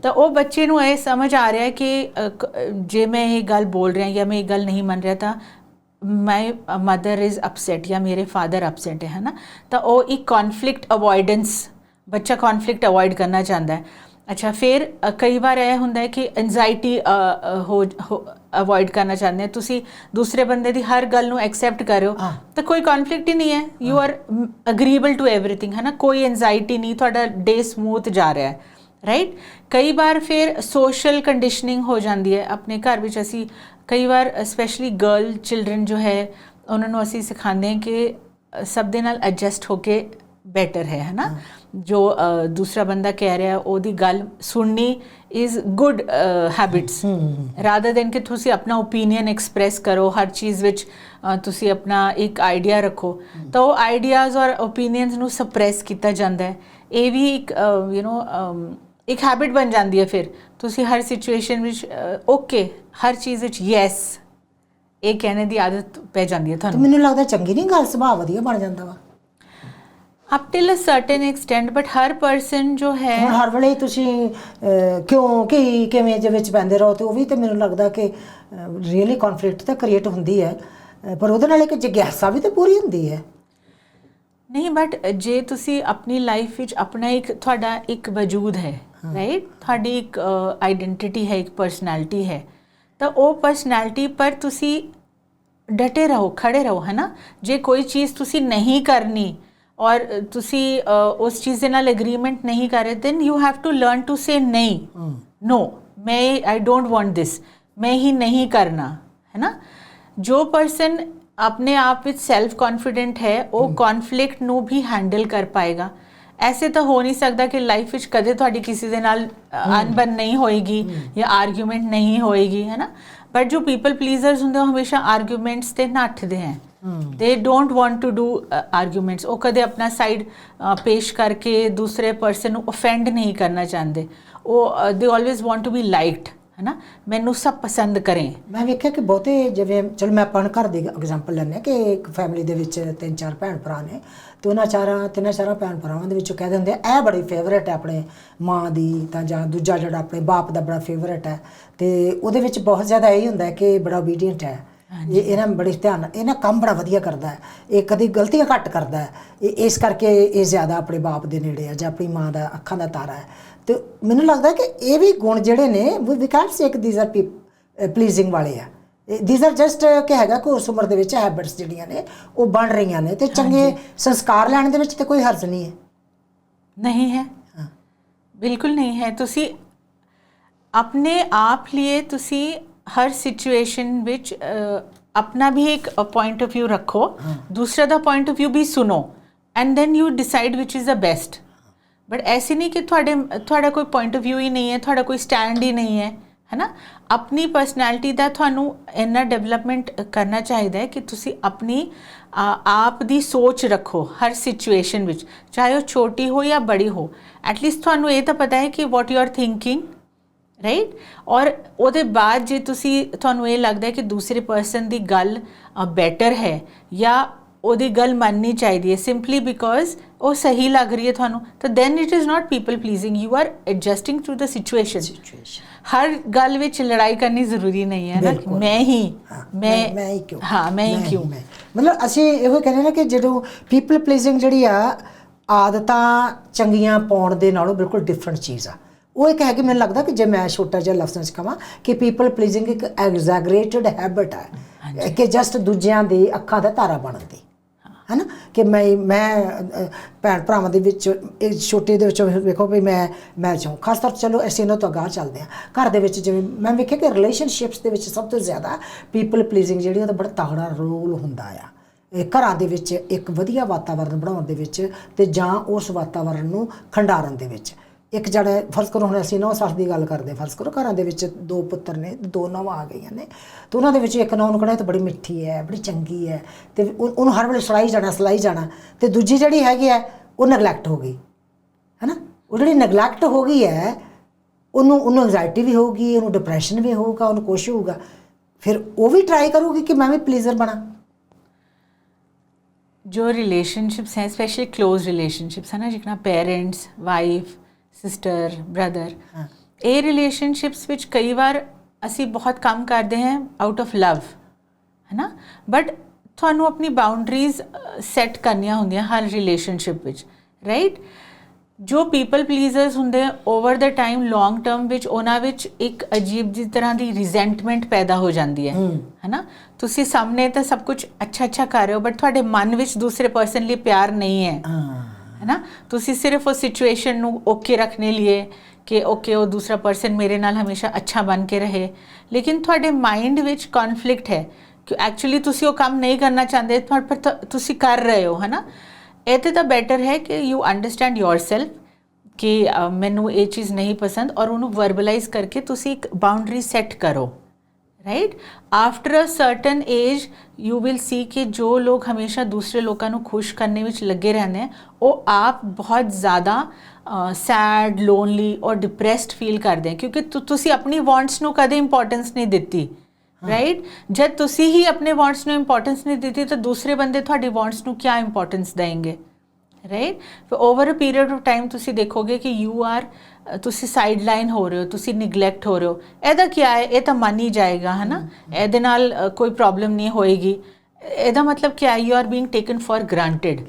ਤਾਂ ਉਹ ਬੱਚੇ ਨੂੰ ਇਹ ਸਮਝ ਆ ਰਿਹਾ ਹੈ ਕਿ ਜੇ ਮੈਂ ਇਹ ਗੱਲ ਬੋਲ ਰਿਹਾ ਜਾਂ ਮੈਂ ਇਹ ਗੱਲ ਨਹੀਂ ਮੰਨ ਰਿਹਾ ਤਾਂ ਮਾਈ ਮਦਰ ਇਜ਼ ਅਪਸੈਟ ਜਾਂ ਮੇਰੇ ਫਾਦਰ ਅਪਸੈਟ ਹੈ ਹਨਾ? ਤਾਂ ਉਹ ਇੱਕ ਕਨਫਲਿਕਟ ਅਵੋਇਡੈਂਸ ਬੱਚਾ ਕਨਫਲਿਕਟ ਅਵੋਇਡ ਕਰਨਾ ਚਾਹੁੰਦਾ ਹੈ। ਅੱਛਾ ਫਿਰ ਕਈ ਵਾਰ ਇਹ ਹੁੰਦਾ ਹੈ ਕਿ ਐਂਜ਼ਾਇਟੀ ਹੋ ਅਵੋਇਡ ਕਰਨਾ ਚਾਹੁੰਦੇ ਆ ਤੁਸੀਂ ਦੂਸਰੇ ਬੰਦੇ ਦੀ ਹਰ ਗੱਲ ਨੂੰ ਐਕਸੈਪਟ ਕਰਿਓ। ਤਾਂ ਕੋਈ ਕਨਫਲਿਕਟ ਹੀ ਨਹੀਂ ਹੈ। You are agreeable to everything ਹੈ ਨਾ? ਕੋਈ ਐਂਜ਼ਾਇਟੀ ਨਹੀਂ ਤੁਹਾਡਾ ਡੇ ਸਮੂਥ ਜਾ ਰਿਹਾ ਹੈ। ਰਾਈਟ ਕਈ ਵਾਰ ਫਿਰ ਸੋਸ਼ਲ ਕੰਡੀਸ਼ਨਿੰਗ ਹੋ ਜਾਂਦੀ ਹੈ। ਆਪਣੇ ਘਰ ਵਿੱਚ ਅਸੀਂ ਕਈ ਵਾਰ ਸਪੈਸ਼ਲੀ ਗਰਲ ਚਿਲड्रन ਜੋ ਹੈ ਉਹਨਾਂ ਨੂੰ ਅਸੀਂ ਸਿਖਾਉਂਦੇ ਹਾਂ ਕਿ ਸਭ ਦੇ ਨਾਲ ਐਡਜਸਟ ਹੋ ਕੇ ਬੈਟਰ ਹੈ ਹੈ ਨਾ? ਜੋ ਦੂਸਰਾ ਬੰਦਾ ਕਹਿ ਰਿਹਾ ਉਹਦੀ ਗੱਲ ਸੁਣਨੀ is good habits rather than ਕਿ ਤੁਸੀਂ ਆਪਣਾ ਓਪੀਨੀਅਨ ਐਕਸਪ੍ਰੈਸ ਕਰੋ ਹਰ ਚੀਜ਼ ਵਿੱਚ ਤੁਸੀਂ ਆਪਣਾ ਇੱਕ ਆਈਡੀਆ ਰੱਖੋ ਤਾਂ ਉਹ ਆਈਡੀਆਜ਼ ਔਰ ਓਪੀਨੀਅਨਸ ਨੂੰ ਸਪਰੈਸ ਕੀਤਾ ਜਾਂਦਾ ਹੈ। ਇਹ ਵੀ ਇੱਕ ਯੂ نو ਇੱਕ ਹੈਬਿਟ ਬਣ ਜਾਂਦੀ ਹੈ ਫਿਰ। ਤੁਸੀਂ ਹਰ ਸਿਚੁਏਸ਼ਨ ਵਿੱਚ ਓਕੇ ਹਰ ਚੀਜ਼ ਵਿੱਚ ਯੈਸ ਇਹ ਕਹਿਣੇ ਦੀ ਆਦਤ ਪੈ ਜਾਂਦੀ ਹੈ ਤੁਹਾਨੂੰ। ਮੈਨੂੰ ਲੱਗਦਾ ਚੰਗੀ ਨਹੀਂ ਗੱਲ ਸੁਭਾਅ ਵਧੀਆ ਬਣ ਜਾਂਦਾ ਵਾ। Up till a certain extent but Har person ਜੋ ਹੈ ਹੁਣ ਹਰ ਵੇਲੇ ਤੁਸੀਂ ਅਹ, ਕਿਉਂ ਕੀ ਕਿਵੇਂ ਦੇ ਵਿੱਚ ਪੈਂਦੇ ਰਹੋ ਤੇ ਉਹ ਵੀ ਤੇ ਮੈਨੂੰ ਲੱਗਦਾ ਕਿ ਰੀਅਲੀ ਕਨਫਲਿਕਟ ਤਾਂ ਕ੍ਰੀਏਟ ਹੁੰਦੀ ਹੈ। ਅਹ, ਪਰ ਉਹਦੇ ਨਾਲ ਇੱਕ ਜਿਗਿਆਸਾ ਵੀ ਤੇ ਪੂਰੀ ਹੁੰਦੀ ਹੈ। ਨਹੀਂ ਬਟ ਜੇ ਤੁਸੀਂ ਆਪਣੀ ਲਾਈਫ ਵਿੱਚ ਆਪਣਾ ਇੱਕ ਤੁਹਾਡਾ ਇੱਕ ਵਜੂਦ ਹੈ ਰਾਈਟ ਤੁਹਾਡੀ ਇੱਕ ਆਇਡੈਂਟੀਟੀ ਹੈ ਇੱਕ ਪਰਸਨੈਲਿਟੀ ਹੈ ਤਾਂ ਉਹ ਪਰਸਨੈਲਿਟੀ ਪਰ ਤੁਸੀਂ ਡਟੇ ਰਹੋ ਖੜੇ ਰਹੋ ਹੈ ਨਾ ਜੇ ਕੋਈ ਚੀਜ਼ ਤੁਸੀਂ ਨਹੀਂ ਕਰਨੀ ਔਰ ਤੁਸੀਂ ਉਸ ਚੀਜ਼ ਦੇ ਨਾਲ ਐਗਰੀਮੈਂਟ ਨਹੀਂ ਕਰ ਰਹੇ then you have to learn to say ਨਹੀਂ। ਨੋ ਮੈਂ ਆਈ ਡੋਂਟ ਵਾਂਟ ਦਿਸ ਮੈਂ ਹੀ ਨਹੀਂ ਕਰਨਾ ਹੈ ਨਾ? ਜੋ ਪਰਸਨ ਆਪਣੇ ਆਪ ਵਿੱਚ ਸੈਲਫ ਕੌਨਫੀਡੈਂਟ ਹੈ ਉਹ ਕੌਨਫਲਿਕਟ ਨੂੰ ਵੀ ਹੈਂਡਲ ਕਰ ਪਾਏਗਾ। ਐਸੇ ਤਾਂ ਹੋ ਨਹੀਂ ਸਕਦਾ ਕਿ ਲਾਈਫ ਵਿੱਚ ਕਦੇ ਤੁਹਾਡੀ ਕਿਸੇ ਦੇ ਨਾਲ ਅਨਬਨ ਨਹੀਂ ਹੋਏਗੀ ਜਾਂ ਆਰਗੂਮੈਂਟ ਨਹੀਂ ਹੋਏਗੀ ਹੈ ਨਾ? ਬਟ ਜੋ ਪੀਪਲ ਪਲੀਜ਼ਰਸ ਹੁੰਦੇ ਉਹ ਹਮੇਸ਼ਾ ਆਰਗੂਮੈਂਟਸ ਤੇ ਨੱਠਦੇ ਹੈ। They don't want to do arguments ਉਹ ਕਦੇ ਆਪਣਾ ਸਾਈਡ ਪੇਸ਼ ਕਰਕੇ ਦੂਸਰੇ ਪਰਸਨ ਨੂੰ ਅਫੈਂਡ ਨਹੀਂ ਕਰਨਾ ਚਾਹੁੰਦੇ। ਉਹ they always want to be liked ਹੈ ਨਾ ਮੈਨੂੰ ਸਭ ਪਸੰਦ ਕਰੇ। ਮੈਂ ਵੇਖਿਆ ਕਿ ਬਹੁਤੇ ਜਿਵੇਂ, ਚਲ ਮੈਂ ਆਪਾਂ ਘਰ ਦੀ ਐਗਜ਼ਾਮਪਲ ਲੈਂਦੇ ਕਿ ਇੱਕ ਫੈਮਿਲੀ ਦੇ ਵਿੱਚ ਤਿੰਨ ਚਾਰ ਭੈਣ ਭਰਾ ਨੇ, ਤੇ ਉਹਨਾਂ ਚਾਰਾਂ, ਤਿੰਨਾਂ ਚਾਰਾਂ ਭੈਣ ਭਰਾਵਾਂ ਦੇ ਵਿੱਚੋਂ ਕਹਿ ਦਿੰਦੇ ਆ, ਇਹ ਬੜੀ ਫੇਵਰੇਟ ਹੈ ਆਪਣੇ ਮਾਂ ਦੀ, ਤਾਂ ਜਾਂ ਦੂਜਾ ਜਿਹੜਾ ਆਪਣੇ ਬਾਪ ਦਾ ਬੜਾ ਫੇਵਰੇਟ ਹੈ। ਤੇ ਉਹਦੇ ਵਿੱਚ ਬਹੁਤ ਜ਼ਿਆਦਾ ਇਹ ਹੁੰਦਾ ਕਿ ਬੜਾ ਓਬੀਡੀਐਂਟ ਹੈ। ਇਹ ਇਹਨਾਂ ਬੜੇ ਧਿਆਨ ਨਾਲ- ਇਹਨਾਂ ਕੰਮ ਬੜਾ ਵਧੀਆ ਕਰਦਾ ਹੈ। ਇਹ ਕਦੀ ਗਲਤੀਆਂ ਘੱਟ ਕਰਦਾ ਹੈ। ਇਹ ਇਸ ਕਰਕੇ ਇਹ ਜ਼ਿਆਦਾ ਆਪਣੇ ਬਾਪ ਦੇ ਨੇੜੇ ਹੈ ਜਾਂ ਆਪਣੀ ਮਾਂ ਦਾ ਅੱਖਾਂ ਦਾ ਤਾਰਾ ਹੈ। ਤੇ ਮੈਨੂੰ ਲੱਗਦਾ ਕਿ ਇਹ ਵੀ ਗੁਣ ਜਿਹੜੇ ਨੇ ਵੀ ਕੈਨਟ ਸੇ ਦੀਸ ਆਰ ਪਲੀਜ਼ਿੰਗ ਵਾਲੇ ਆ। ਥੀਸ ਆਰ ਜਸਟ ਕਿ ਹੈਗਾ ਕਿ ਉਸ ਉਮਰ ਦੇ ਵਿੱਚ ਹੈਬਿਟਸ ਜਿਹੜੀਆਂ ਨੇ ਉਹ ਬਣ ਰਹੀਆਂ ਨੇ ਤੇ ਚੰਗੇ ਸੰਸਕਾਰ ਲੈਣ ਦੇ ਵਿੱਚ ਤੇ ਕੋਈ ਹਰਜ ਨਹੀਂ ਹੈ। ਨਹੀਂ ਹੈ। ਹਾਂ। ਬਿਲਕੁਲ ਨਹੀਂ ਹੈ। ਤੁਸੀਂ ਆਪਣੇ ਆਪ ਲਈ ਤੁਸੀਂ ਹਰ ਸਿਚੁਏਸ਼ਨ ਵਿੱਚ ਆਪਣਾ ਵੀ ਇੱਕ ਪੁਆਇੰਟ ਆਫ View ਰੱਖੋ। ਦੂਸਰਾ ਦਾ ਪੁਆਇੰਟ ਆਫ View ਵੀ ਸੁਣੋ। And then you decide which is the best but ਐਸੀ ਨਹੀਂ ਕਿ ਤੁਹਾਡੇ, ਤੁਹਾਡਾ ਕੋਈ ਪੁਆਇੰਟ ਆਫ View ਹੀ ਨਹੀਂ ਹੈ, ਤੁਹਾਡਾ ਕੋਈ ਸਟੈਂਡ ਹੀ ਨਹੀਂ ਹੈ, ਹੈਨਾ? ਆਪਣੀ ਪਰਸਨੈਲਿਟੀ ਦਾ ਤੁਹਾਨੂੰ ਇੰਨਾ ਡਿਵੈਲਪਮੈਂਟ ਕਰਨਾ ਚਾਹੀਦਾ ਹੈ ਕਿ ਤੁਸੀਂ ਆਪਣੀ ਆਪ ਦੀ ਸੋਚ ਰੱਖੋ ਹਰ ਸਿਚੁਏਸ਼ਨ ਵਿੱਚ। ਚਾਹੇ ਉਹ ਛੋਟੀ ਹੋ ਜਾਂ ਬੜੀ ਹੋ। ਐਟਲੀਸਟ ਤੁਹਾਨੂੰ ਇਹ ਤਾਂ ਪਤਾ ਹੈ ਕਿ what you are thinking right ਔਰ ਉਹਦੇ ਬਾਅਦ ਜੇ ਤੁਸੀਂ ਤੁਹਾਨੂੰ ਇਹ ਲੱਗਦਾ ਹੈ ਕਿ ਦੂਸਰੇ ਪਰਸਨ ਦੀ ਗੱਲ ਬੈਟਰ ਹੈ ਜਾਂ ਉਹਦੀ ਗੱਲ ਮੰਨਣੀ ਚਾਹੀਦੀ ਹੈ ਸਿੰਪਲੀ ਬਿਕੋਜ਼ ਉਹ ਸਹੀ ਲੱਗ ਰਹੀ ਹੈ ਤੁਹਾਨੂੰ ਤਾਂ then it is not people pleasing you are adjusting to the situation ਹਰ ਗੱਲ ਵਿੱਚ ਲੜਾਈ ਕਰਨੀ ਜ਼ਰੂਰੀ ਨਹੀਂ ਹੈ ਨਾ। ਮੈਂ ਹੀ ਹਾਂ, ਮੈਂ ਮੈਂ ਹੀ ਕਿਉਂ? ਹਾਂ ਮੈਂ ਹੀ ਕਿਉਂ। ਮਤਲਬ ਅਸੀਂ ਇਹੋ ਕਹਿੰਦੇ ਨਾ ਕਿ ਜਦੋਂ ਪੀਪਲ ਪਲੀਜ਼ਿੰਗ ਜਿਹੜੀ ਆ ਆਦਤਾਂ ਚੰਗੀਆਂ ਪਾਉਣ ਦੇ ਨਾਲੋਂ ਬਿਲਕੁਲ ਡਿਫਰੈਂਟ ਚੀਜ਼ ਆ। ਉਹ ਇੱਕ ਹੈ ਕਿ ਮੈਨੂੰ ਲੱਗਦਾ ਕਿ ਜੇ ਮੈਂ ਛੋਟਾ ਜਿਹਾ ਲਫ਼ਜ਼ਾਂ 'ਚ ਕਹਾਂ ਕਿ ਪੀਪਲ ਪਲੀਜ਼ਿੰਗ ਇੱਕ ਐਗਜ਼ੈਗਰੇਟਡ ਹੈਬਿਟ ਹੈ ਕਿ ਜਸਟ ਦੂਜਿਆਂ ਦੀ ਅੱਖਾਂ ਦਾ ਤਾਰਾ ਬਣਨ ਦੀ। ਹੈਨਾ? ਕਿ ਮੈਂ ਮੈਂ ਭੈਣ ਭਰਾਵਾਂ ਦੇ ਵਿੱਚ ਇਹ ਛੋਟੇ ਦੇ ਵਿੱਚ ਵੇਖੋ ਵੀ ਮੈਂ ਮੈਂ ਚਾਹੂੰ। ਖਾਸ ਤੌਰ ਚਲੋ ਅਸੀਂ ਇਹਨਾਂ ਤੋਂ ਅਗਾਹ ਚੱਲਦੇ ਹਾਂ। ਘਰ ਦੇ ਵਿੱਚ ਜਿਵੇਂ ਮੈਂ ਵੇਖਿਆ ਕਿ ਰਿਲੇਸ਼ਨਸ਼ਿਪਸ ਦੇ ਵਿੱਚ ਸਭ ਤੋਂ ਜ਼ਿਆਦਾ ਪੀਪਲ ਪਲੀਜ਼ਿੰਗ ਜਿਹੜੀ ਉਹਦਾ ਬੜਾ ਤਗੜਾ ਰੋਲ ਹੁੰਦਾ ਆ। ਇਹ ਘਰਾਂ ਦੇ ਵਿੱਚ ਇੱਕ ਵਧੀਆ ਵਾਤਾਵਰਣ ਬਣਾਉਣ ਦੇ ਵਿੱਚ ਤੇ ਜਾਂ ਉਸ ਵਾਤਾਵਰਣ ਨੂੰ ਖੰਡਾਰਨ ਦੇ ਵਿੱਚ। ਇੱਕ ਜਿਹੜਾ ਫਰਜ਼ ਕਰੋ ਹੁਣ ਅਸੀਂ ਨੌ ਸੱਸ ਦੀ ਗੱਲ ਕਰਦੇ ਹਾਂ, ਫਰਜ਼ ਕਰੋ ਘਰਾਂ ਦੇ ਵਿੱਚ ਦੋ ਪੁੱਤਰ ਨੇ ਦੋ ਨੌਵਾਂ ਆ ਗਈਆਂ ਨੇ ਤੇ ਉਹਨਾਂ ਦੇ ਵਿੱਚ ਇੱਕ ਨੌਂ ਨੂੰ ਕਹਿੰਦਾ ਤਾਂ ਬੜੀ ਮਿੱਠੀ ਹੈ ਬੜੀ ਚੰਗੀ ਹੈ ਤੇ ਉਹ- ਉਹਨੂੰ ਹਰ ਵੇਲੇ ਸਲਾਈ ਜਾਣਾ ਸਲਾਈ ਜਾਣਾ ਤੇ ਦੂਜੀ ਜਿਹੜੀ ਹੈਗੀ ਹੈ ਉਹ ਨੈਗਲੈਕਟ ਹੋ ਗਈ ਹੈਨਾ ਉਹ ਜਿਹੜੀ ਨੈਗਲੈਕਟ ਹੋ ਗਈ ਹੈ ਉਹਨੂੰ ਉਹਨੂੰ ਐਂਜ਼ਾਇਟੀ ਵੀ ਹੋਊਗੀ ਉਹਨੂੰ ਡਿਪਰੈਸ਼ਨ ਵੀ ਹੋਊਗਾ ਉਹਨੂੰ ਕੁਛ ਹੋਊਗਾ ਫਿਰ ਉਹ ਵੀ ਟਰਾਈ ਕਰੂਗੀ ਕਿ ਮੈਂ ਵੀ ਪਲੀਜ਼ਰ ਬਣਾ जो रिलेशनशिप्स हैं स्पेशली क्लोज रिलेशनशिप्स है ना जितना पेरेंट्स ਵਾਈਫ ਸਿਸਟਰ ਬ੍ਰਦਰ ਇਹ ਰਿਲੇਸ਼ਨਸ਼ਿਪਸ ਵਿੱਚ ਕਈ ਵਾਰ ਅਸੀਂ ਬਹੁਤ ਕੰਮ ਕਰਦੇ ਹਾਂ ਆਊਟ ਆਫ ਲਵ ਹੈਨਾ? ਬਟ ਤੁਹਾਨੂੰ ਆਪਣੀ ਬਾਉਂਡਰੀਜ਼ ਸੈੱਟ ਕਰਨੀਆਂ ਹੁੰਦੀਆਂ ਹਰ ਰਿਲੇਸ਼ਨਸ਼ਿਪ ਵਿੱਚ ਰਾਈਟ ਜੋ ਪੀਪਲ ਪਲੀਜ਼ਰਸ ਹੁੰਦੇ over the time long term ਵਿੱਚ ਉਹਨਾਂ ਵਿੱਚ ਇੱਕ ਅਜੀਬ ਜਿਹੀ ਤਰ੍ਹਾਂ ਦੀ ਰਿਜ਼ੈਂਟਮੈਂਟ ਪੈਦਾ ਹੋ ਜਾਂਦੀ ਹੈ ਹੈਨਾ? ਤੁਸੀਂ ਸਾਹਮਣੇ ਤਾਂ ਸਭ ਕੁਝ ਅੱਛਾ ਅੱਛਾ ਕਰ ਰਹੇ ਹੋ ਬਟ ਤੁਹਾਡੇ ਮਨ ਵਿੱਚ ਦੂਸਰੇ ਪਰਸਨ ਲਈ ਪਿਆਰ ਨਹੀਂ ਹੈ। ਹਾਂ। ਹੈਨਾ ਤੁਸੀਂ ਸਿਰਫ ਉਹ ਸਿਚੁਏਸ਼ਨ ਨੂੰ ਓਕੇ ਰੱਖਣੇ ਲਈ ਕਿ ਓਕੇ ਉਹ ਦੂਸਰਾ ਪਰਸਨ ਮੇਰੇ ਨਾਲ ਹਮੇਸ਼ਾ ਅੱਛਾ ਬਣ ਕੇ ਰਹੇ। ਲੇਕਿਨ ਤੁਹਾਡੇ ਮਾਈਂਡ ਵਿੱਚ ਕਨਫਲਿਕਟ ਹੈ ਕਿ ਐਕਚੁਅਲੀ ਤੁਸੀਂ ਉਹ ਕੰਮ ਨਹੀਂ ਕਰਨਾ ਚਾਹੁੰਦੇ, ਪਰ ਤੁਸੀਂ ਕਰ ਰਹੇ ਹੋ, ਹੈਨਾ? ਇਹ ਤੇ ਤਾਂ ਬੈਟਰ ਹੈ ਕਿ ਯੂ ਅੰਡਰਸਟੈਂਡ ਯੋਰਸੈਲਫ ਕਿ ਮੈਨੂੰ ਇਹ ਚੀਜ਼ ਨਹੀਂ ਪਸੰਦ ਔਰ ਉਹਨੂੰ ਵਰਬਲਾਈਜ਼ ਕਰਕੇ ਤੁਸੀਂ ਇੱਕ ਬਾਉਂਡਰੀ ਸੈੱਟ ਕਰੋ। Right after a certain age you will see ਕਿ ਜੋ ਲੋਕ ਹਮੇਸ਼ਾ ਦੂਸਰੇ ਲੋਕਾਂ ਨੂੰ ਖੁਸ਼ ਕਰਨੇ ਵਿੱਚ ਲੱਗੇ ਰਹਿੰਦੇ ਹੈ ਉਹ ਆਪ ਬਹੁਤ ਜ਼ਿਆਦਾ ਸੈਡ ਲੋਨਲੀ ਔਰ ਡਿਪਰੈਸਡ ਫੀਲ ਕਰਦੇ ਹੈ ਕਿਉਂਕਿ ਤੁਸੀਂ ਆਪਣੀ ਵਾਂਟਸ ਨੂੰ ਕਦੇ ਇੰਪੋਰਟੈਂਸ ਨਹੀਂ ਦਿੱਤੀ ਰਾਈਟ ਜਦ ਤੁਸੀਂ ਹੀ ਆਪਣੇ ਵਾਂਟਸ ਨੂੰ ਇੰਪੋਰਟੈਂਸ ਨਹੀਂ ਦਿੱਤੀ ਤਾਂ ਦੂਸਰੇ ਬੰਦੇ ਤੁਹਾਡੀ ਵਾਂਟਸ ਨੂੰ ਕੀ ਇੰਪੋਰਟੈਂਸ ਦੇਣਗੇ ਰਾਈਟ ਫਿਰ over a period of time ਤੁਸੀਂ ਦੇਖੋਗੇ ਕਿ ਯੂ ਆਰ ਤੁਸੀਂ ਸਾਈਡ ਲਾਈਨ ਹੋ ਰਹੇ ਹੋ ਤੁਸੀਂ ਨਿਗਲੈਕਟ ਹੋ ਰਹੇ ਹੋ ਇਹਦਾ ਕੀ ਹੈ ਇਹ ਤਾਂ ਮੰਨ ਹੀ ਜਾਏਗਾ ਹਨਾ? ਇਹਦੇ ਨਾਲ ਕੋਈ ਪ੍ਰੋਬਲਮ ਨਹੀਂ ਹੋਏਗੀ। ਇਹਦਾ ਮਤਲਬ ਕੀ ਹੈ you are being taken for granted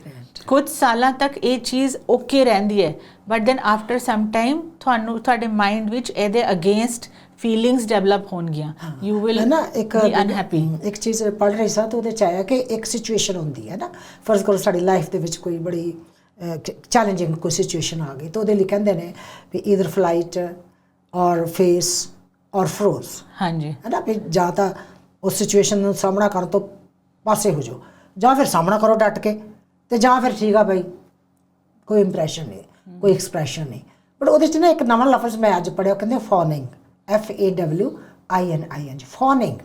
ਕੁਝ ਸਾਲਾਂ ਤੱਕ ਇਹ ਚੀਜ਼ ਓਕੇ ਰਹਿੰਦੀ ਹੈ। But then after some time ਤੁਹਾਨੂੰ ਤੁਹਾਡੇ ਮਾਈਂਡ ਵਿੱਚ ਇਹਦੇ ਅਗੇਂਸਟ ਫੀਲਿੰਗਸ ਡਿਵੈਲਪ ਹੋਣਗੀਆਂ। ਯੂ ਵਿਲ ਨਾ ਇੱਕ ਅਨਹੈਪੀ ਇੱਕ ਚੀਜ਼ ਪੜ੍ਹ ਰਹੀ ਸਾਂ ਤਾਂ ਉਹਦੇ ਚ ਆਇਆ ਕਿ ਇੱਕ ਸਿਚੁਏਸ਼ਨ ਹੁੰਦੀ ਹੈ ਨਾ। ਫਰਜ਼ ਕਰੋ ਸਾਡੀ ਲਾਈਫ ਦੇ ਵਿੱਚ ਕੋਈ ਬੜੀ ਚੈਲੰਜਿੰਗ ਕੋਈ ਸਿਚੁਏਸ਼ਨ ਆ ਗਈ ਤਾਂ ਉਹਦੇ ਲਈ ਕਹਿੰਦੇ ਨੇ ਵੀ either flight or face or froze ਹਾਂਜੀ। ਹੈ ਨਾ ਵੀ ਜਾਂ ਤਾਂ ਉਸ ਸਿਚੁਏਸ਼ਨ ਨੂੰ ਸਾਹਮਣਾ ਕਰਨ ਤੋਂ ਪਾਸੇ ਹੋ ਜਾਓ ਜਾਂ ਫਿਰ ਸਾਹਮਣਾ ਕਰੋ ਡਟ ਕੇ ਤੇ ਜਾਂ ਫਿਰ ਠੀਕ ਆ ਭਾਈ ਕੋਈ ਇੰਪ੍ਰੈਸ਼ਨ ਨਹੀਂ ਕੋਈ ਐਕਸਪ੍ਰੈਸ਼ਨ ਨਹੀਂ। ਬਟ ਉਹਦੇ ਚ ਨਾ ਇੱਕ ਨਵਾਂ ਲਫ਼ਜ਼ ਮੈਂ ਅੱਜ ਪੜਿਆ ਕਹਿੰਦੇ ਫੋਨਿੰਗ ਐਫ ਏ ਡਬਲਯੂ ਆਈ ਐਨ ਆਈ ਐਨ ਜੀ ਫੋਨਿੰਗ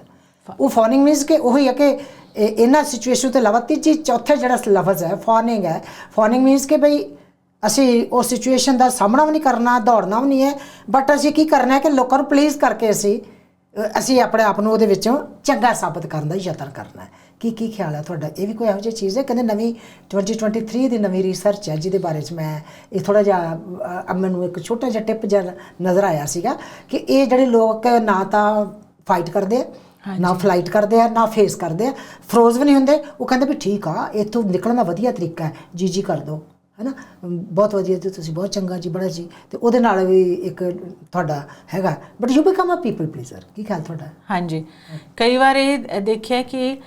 ਉਹ ਫੋਨਿੰਗ ਮੀਨਸ ਕਿ ਉਹੀ ਹੈ ਕਿ ਇਹਨਾਂ ਸਿਚੁਏਸ਼ਨ ਤੋਂ ਇਲਾਵਾ ਤੀਜੀ, ਚੌਥਾ ਜਿਹੜਾ ਲਫ਼ਜ਼ ਹੈ ਫੋਨਿੰਗ ਹੈ। ਫੋਨਿੰਗ ਮੀਨਸ ਕਿ ਭਈ ਅਸੀਂ ਉਸ ਸਿਚੁਏਸ਼ਨ ਦਾ ਸਾਹਮਣਾ ਵੀ ਨਹੀਂ ਕਰਨਾ, ਦੌੜਨਾ ਵੀ ਨਹੀਂ ਹੈ। ਬਟ ਅਸੀਂ ਕੀ ਕਰਨਾ ਹੈ ਕਿ ਲੋਕਾਂ ਨੂੰ ਪਲੀਜ਼ ਕਰਕੇ ਅਸੀਂ ਅਸੀਂ ਆਪਣੇ ਆਪ ਨੂੰ ਉਹਦੇ ਵਿੱਚੋਂ ਚੰਗਾ ਸਾਬਤ ਕਰਨ ਦਾ ਯਤਨ ਕਰਨਾ ਹੈ। ਕੀ ਕੀ ਖਿਆਲ ਹੈ ਤੁਹਾਡਾ? ਇਹ ਵੀ ਕੋਈ ਇਹੋ ਜਿਹੀ ਚੀਜ਼ ਹੈ? ਕਹਿੰਦੇ ਨਵੀਂ 2023 ਦੀ ਨਵੀਂ ਰਿਸਰਚ ਹੈ, ਜਿਹਦੇ ਬਾਰੇ ਚ ਮੈਂ ਇਹ ਥੋੜਾ ਜਿਹਾ ਮੈਨੂੰ ਇੱਕ ਛੋਟਾ ਜਿਹਾ ਟਿਪ ਜਿਹਾ ਨਜ਼ਰ ਆਇਆ ਸੀਗਾ ਕਿ ਇਹ ਜਿਹੜੇ ਲੋਕ ਨਾ ਤਾਂ ਫਾਈਟ ਕਰਦੇ ਆ ਨਾ ਫਲਾਈਟ ਕਰਦੇ ਆ ਨਾ ਫੇਸ ਕਰਦੇ ਆ। ਫਰੋਜ਼ ਵੀ ਨਹੀਂ ਹੁੰਦੇ। ਉਹ ਕਹਿੰਦੇ ਵੀ ਠੀਕ ਆ ਇੱਥੋਂ ਨਿਕਲਣ ਦਾ ਵਧੀਆ ਤਰੀਕਾ ਹੈ। ਜੀ ਜੀ ਕਰ ਦੋ ਹੈਨਾ? ਬਹੁਤ ਵਧੀਆ ਜੀ ਤੁਸੀਂ ਬਹੁਤ ਚੰਗਾ ਜੀ ਬੜਾ ਜੀ। ਤੇ ਉਹਦੇ ਨਾਲ ਵੀ ਇੱਕ ਤੁਹਾਡਾ ਹੈਗਾ। But you become a people pleaser ਕੀ ਖਿਆਲ ਤੁਹਾਡਾ? ਹਾਂਜੀ। ਕਈ ਵਾਰ ਇਹ ਦੇਖਿਆ ਕਿ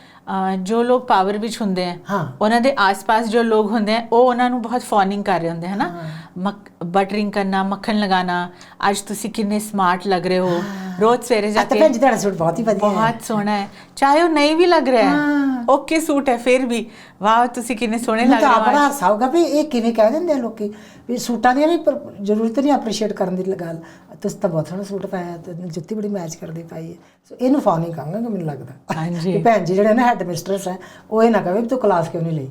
ਜੋ ਲੋਕ ਪਾਵਰ ਵਿੱਚ ਹੁੰਦੇ ਆ। ਉਹਨਾਂ ਦੇ ਆਸ-ਪਾਸ ਜੋ ਲੋਕ ਹੁੰਦੇ ਆ ਉਹ ਉਹਨਾਂ ਨੂੰ ਬਹੁਤ ਫੋਨਿੰਗ ਕਰ ਰਹੇ ਹੁੰਦੇ ਹਨਾ? ਬਟਰਿੰਗ ਕਰਨਾ ਮੱਖਣ ਲਗਾਣਾ ਅੱਜ ਤੁਸੀਂ ਕਿੰਨੇ ਸਮਾਰਟ ਲੱਗ ਰਹੇ ਹੋ। ਰੋਜ਼ ਸਵੇਰੇ ਜਾ ਤਾਂ ਕੇ ਭੈਣ ਜੀ ਤੁਹਾਡਾ ਸੂਟ ਬਹੁਤ ਹੀ ਵਧੀਆ ਹੈ। ਬਹੁਤ ਸੋਹਣਾ ਹੈ। ਚਾਹੇ ਉਹ ਨਹੀਂ ਵੀ ਲੱਗ ਰਿਹਾ ਹਾਂ। ਓਕੇ ਸੂਟ ਹੈ ਫਿਰ ਵੀ। ਵਾਹ ਤੁਸੀਂ ਕਿੰਨੇ ਸੋਹਣੇ ਲੱਗ ਤਾਂ ਰਹੇ ਹੋ ਆਪਣਾ ਅੱਜ। ਹਾਸਾ ਆਊਗਾ ਵੀ ਇਹ ਕਿਵੇਂ ਕਹਿ ਦਿੰਦੇ ਆ ਲੋਕੀ ਵੀ ਸੂਟਾਂ ਦੀਆਂ ਵੀ ਪਰ- ਜ਼ਰੂਰਤ ਨਹੀਂ ਅਪਰੀਸ਼ੀਏਟ ਕਰਨ ਦੀ ਗੱਲ। ਤੁਸੀਂ ਤਾਂ ਬਹੁਤ ਸੋਹਣਾ ਸੂਟ ਪਾਇਆ ਤੇ ਜੁੱਤੀ ਬੜੀ ਮੈਚ ਕਰਦੀ ਪਾਈ ਹੈ। ਸੋ ਇਹਨੂੰ ਫਾਨੀ ਕਹਾਂਗਾ ਕਿ ਮੈਨੂੰ ਲੱਗਦਾ। ਹਾਂਜੀ। ਕਿ ਭੈਣ ਜੀ ਜਿਹੜੇ ਨਾ ਹੈਡ ਮਿਸਟਰਸ ਹੈ ਉਹ ਇਹ ਨਾ ਕਹੇ ਵੀ ਤੂੰ ਕਲਾਸ ਕਿਉਂ ਨਹੀਂ ਲਈ?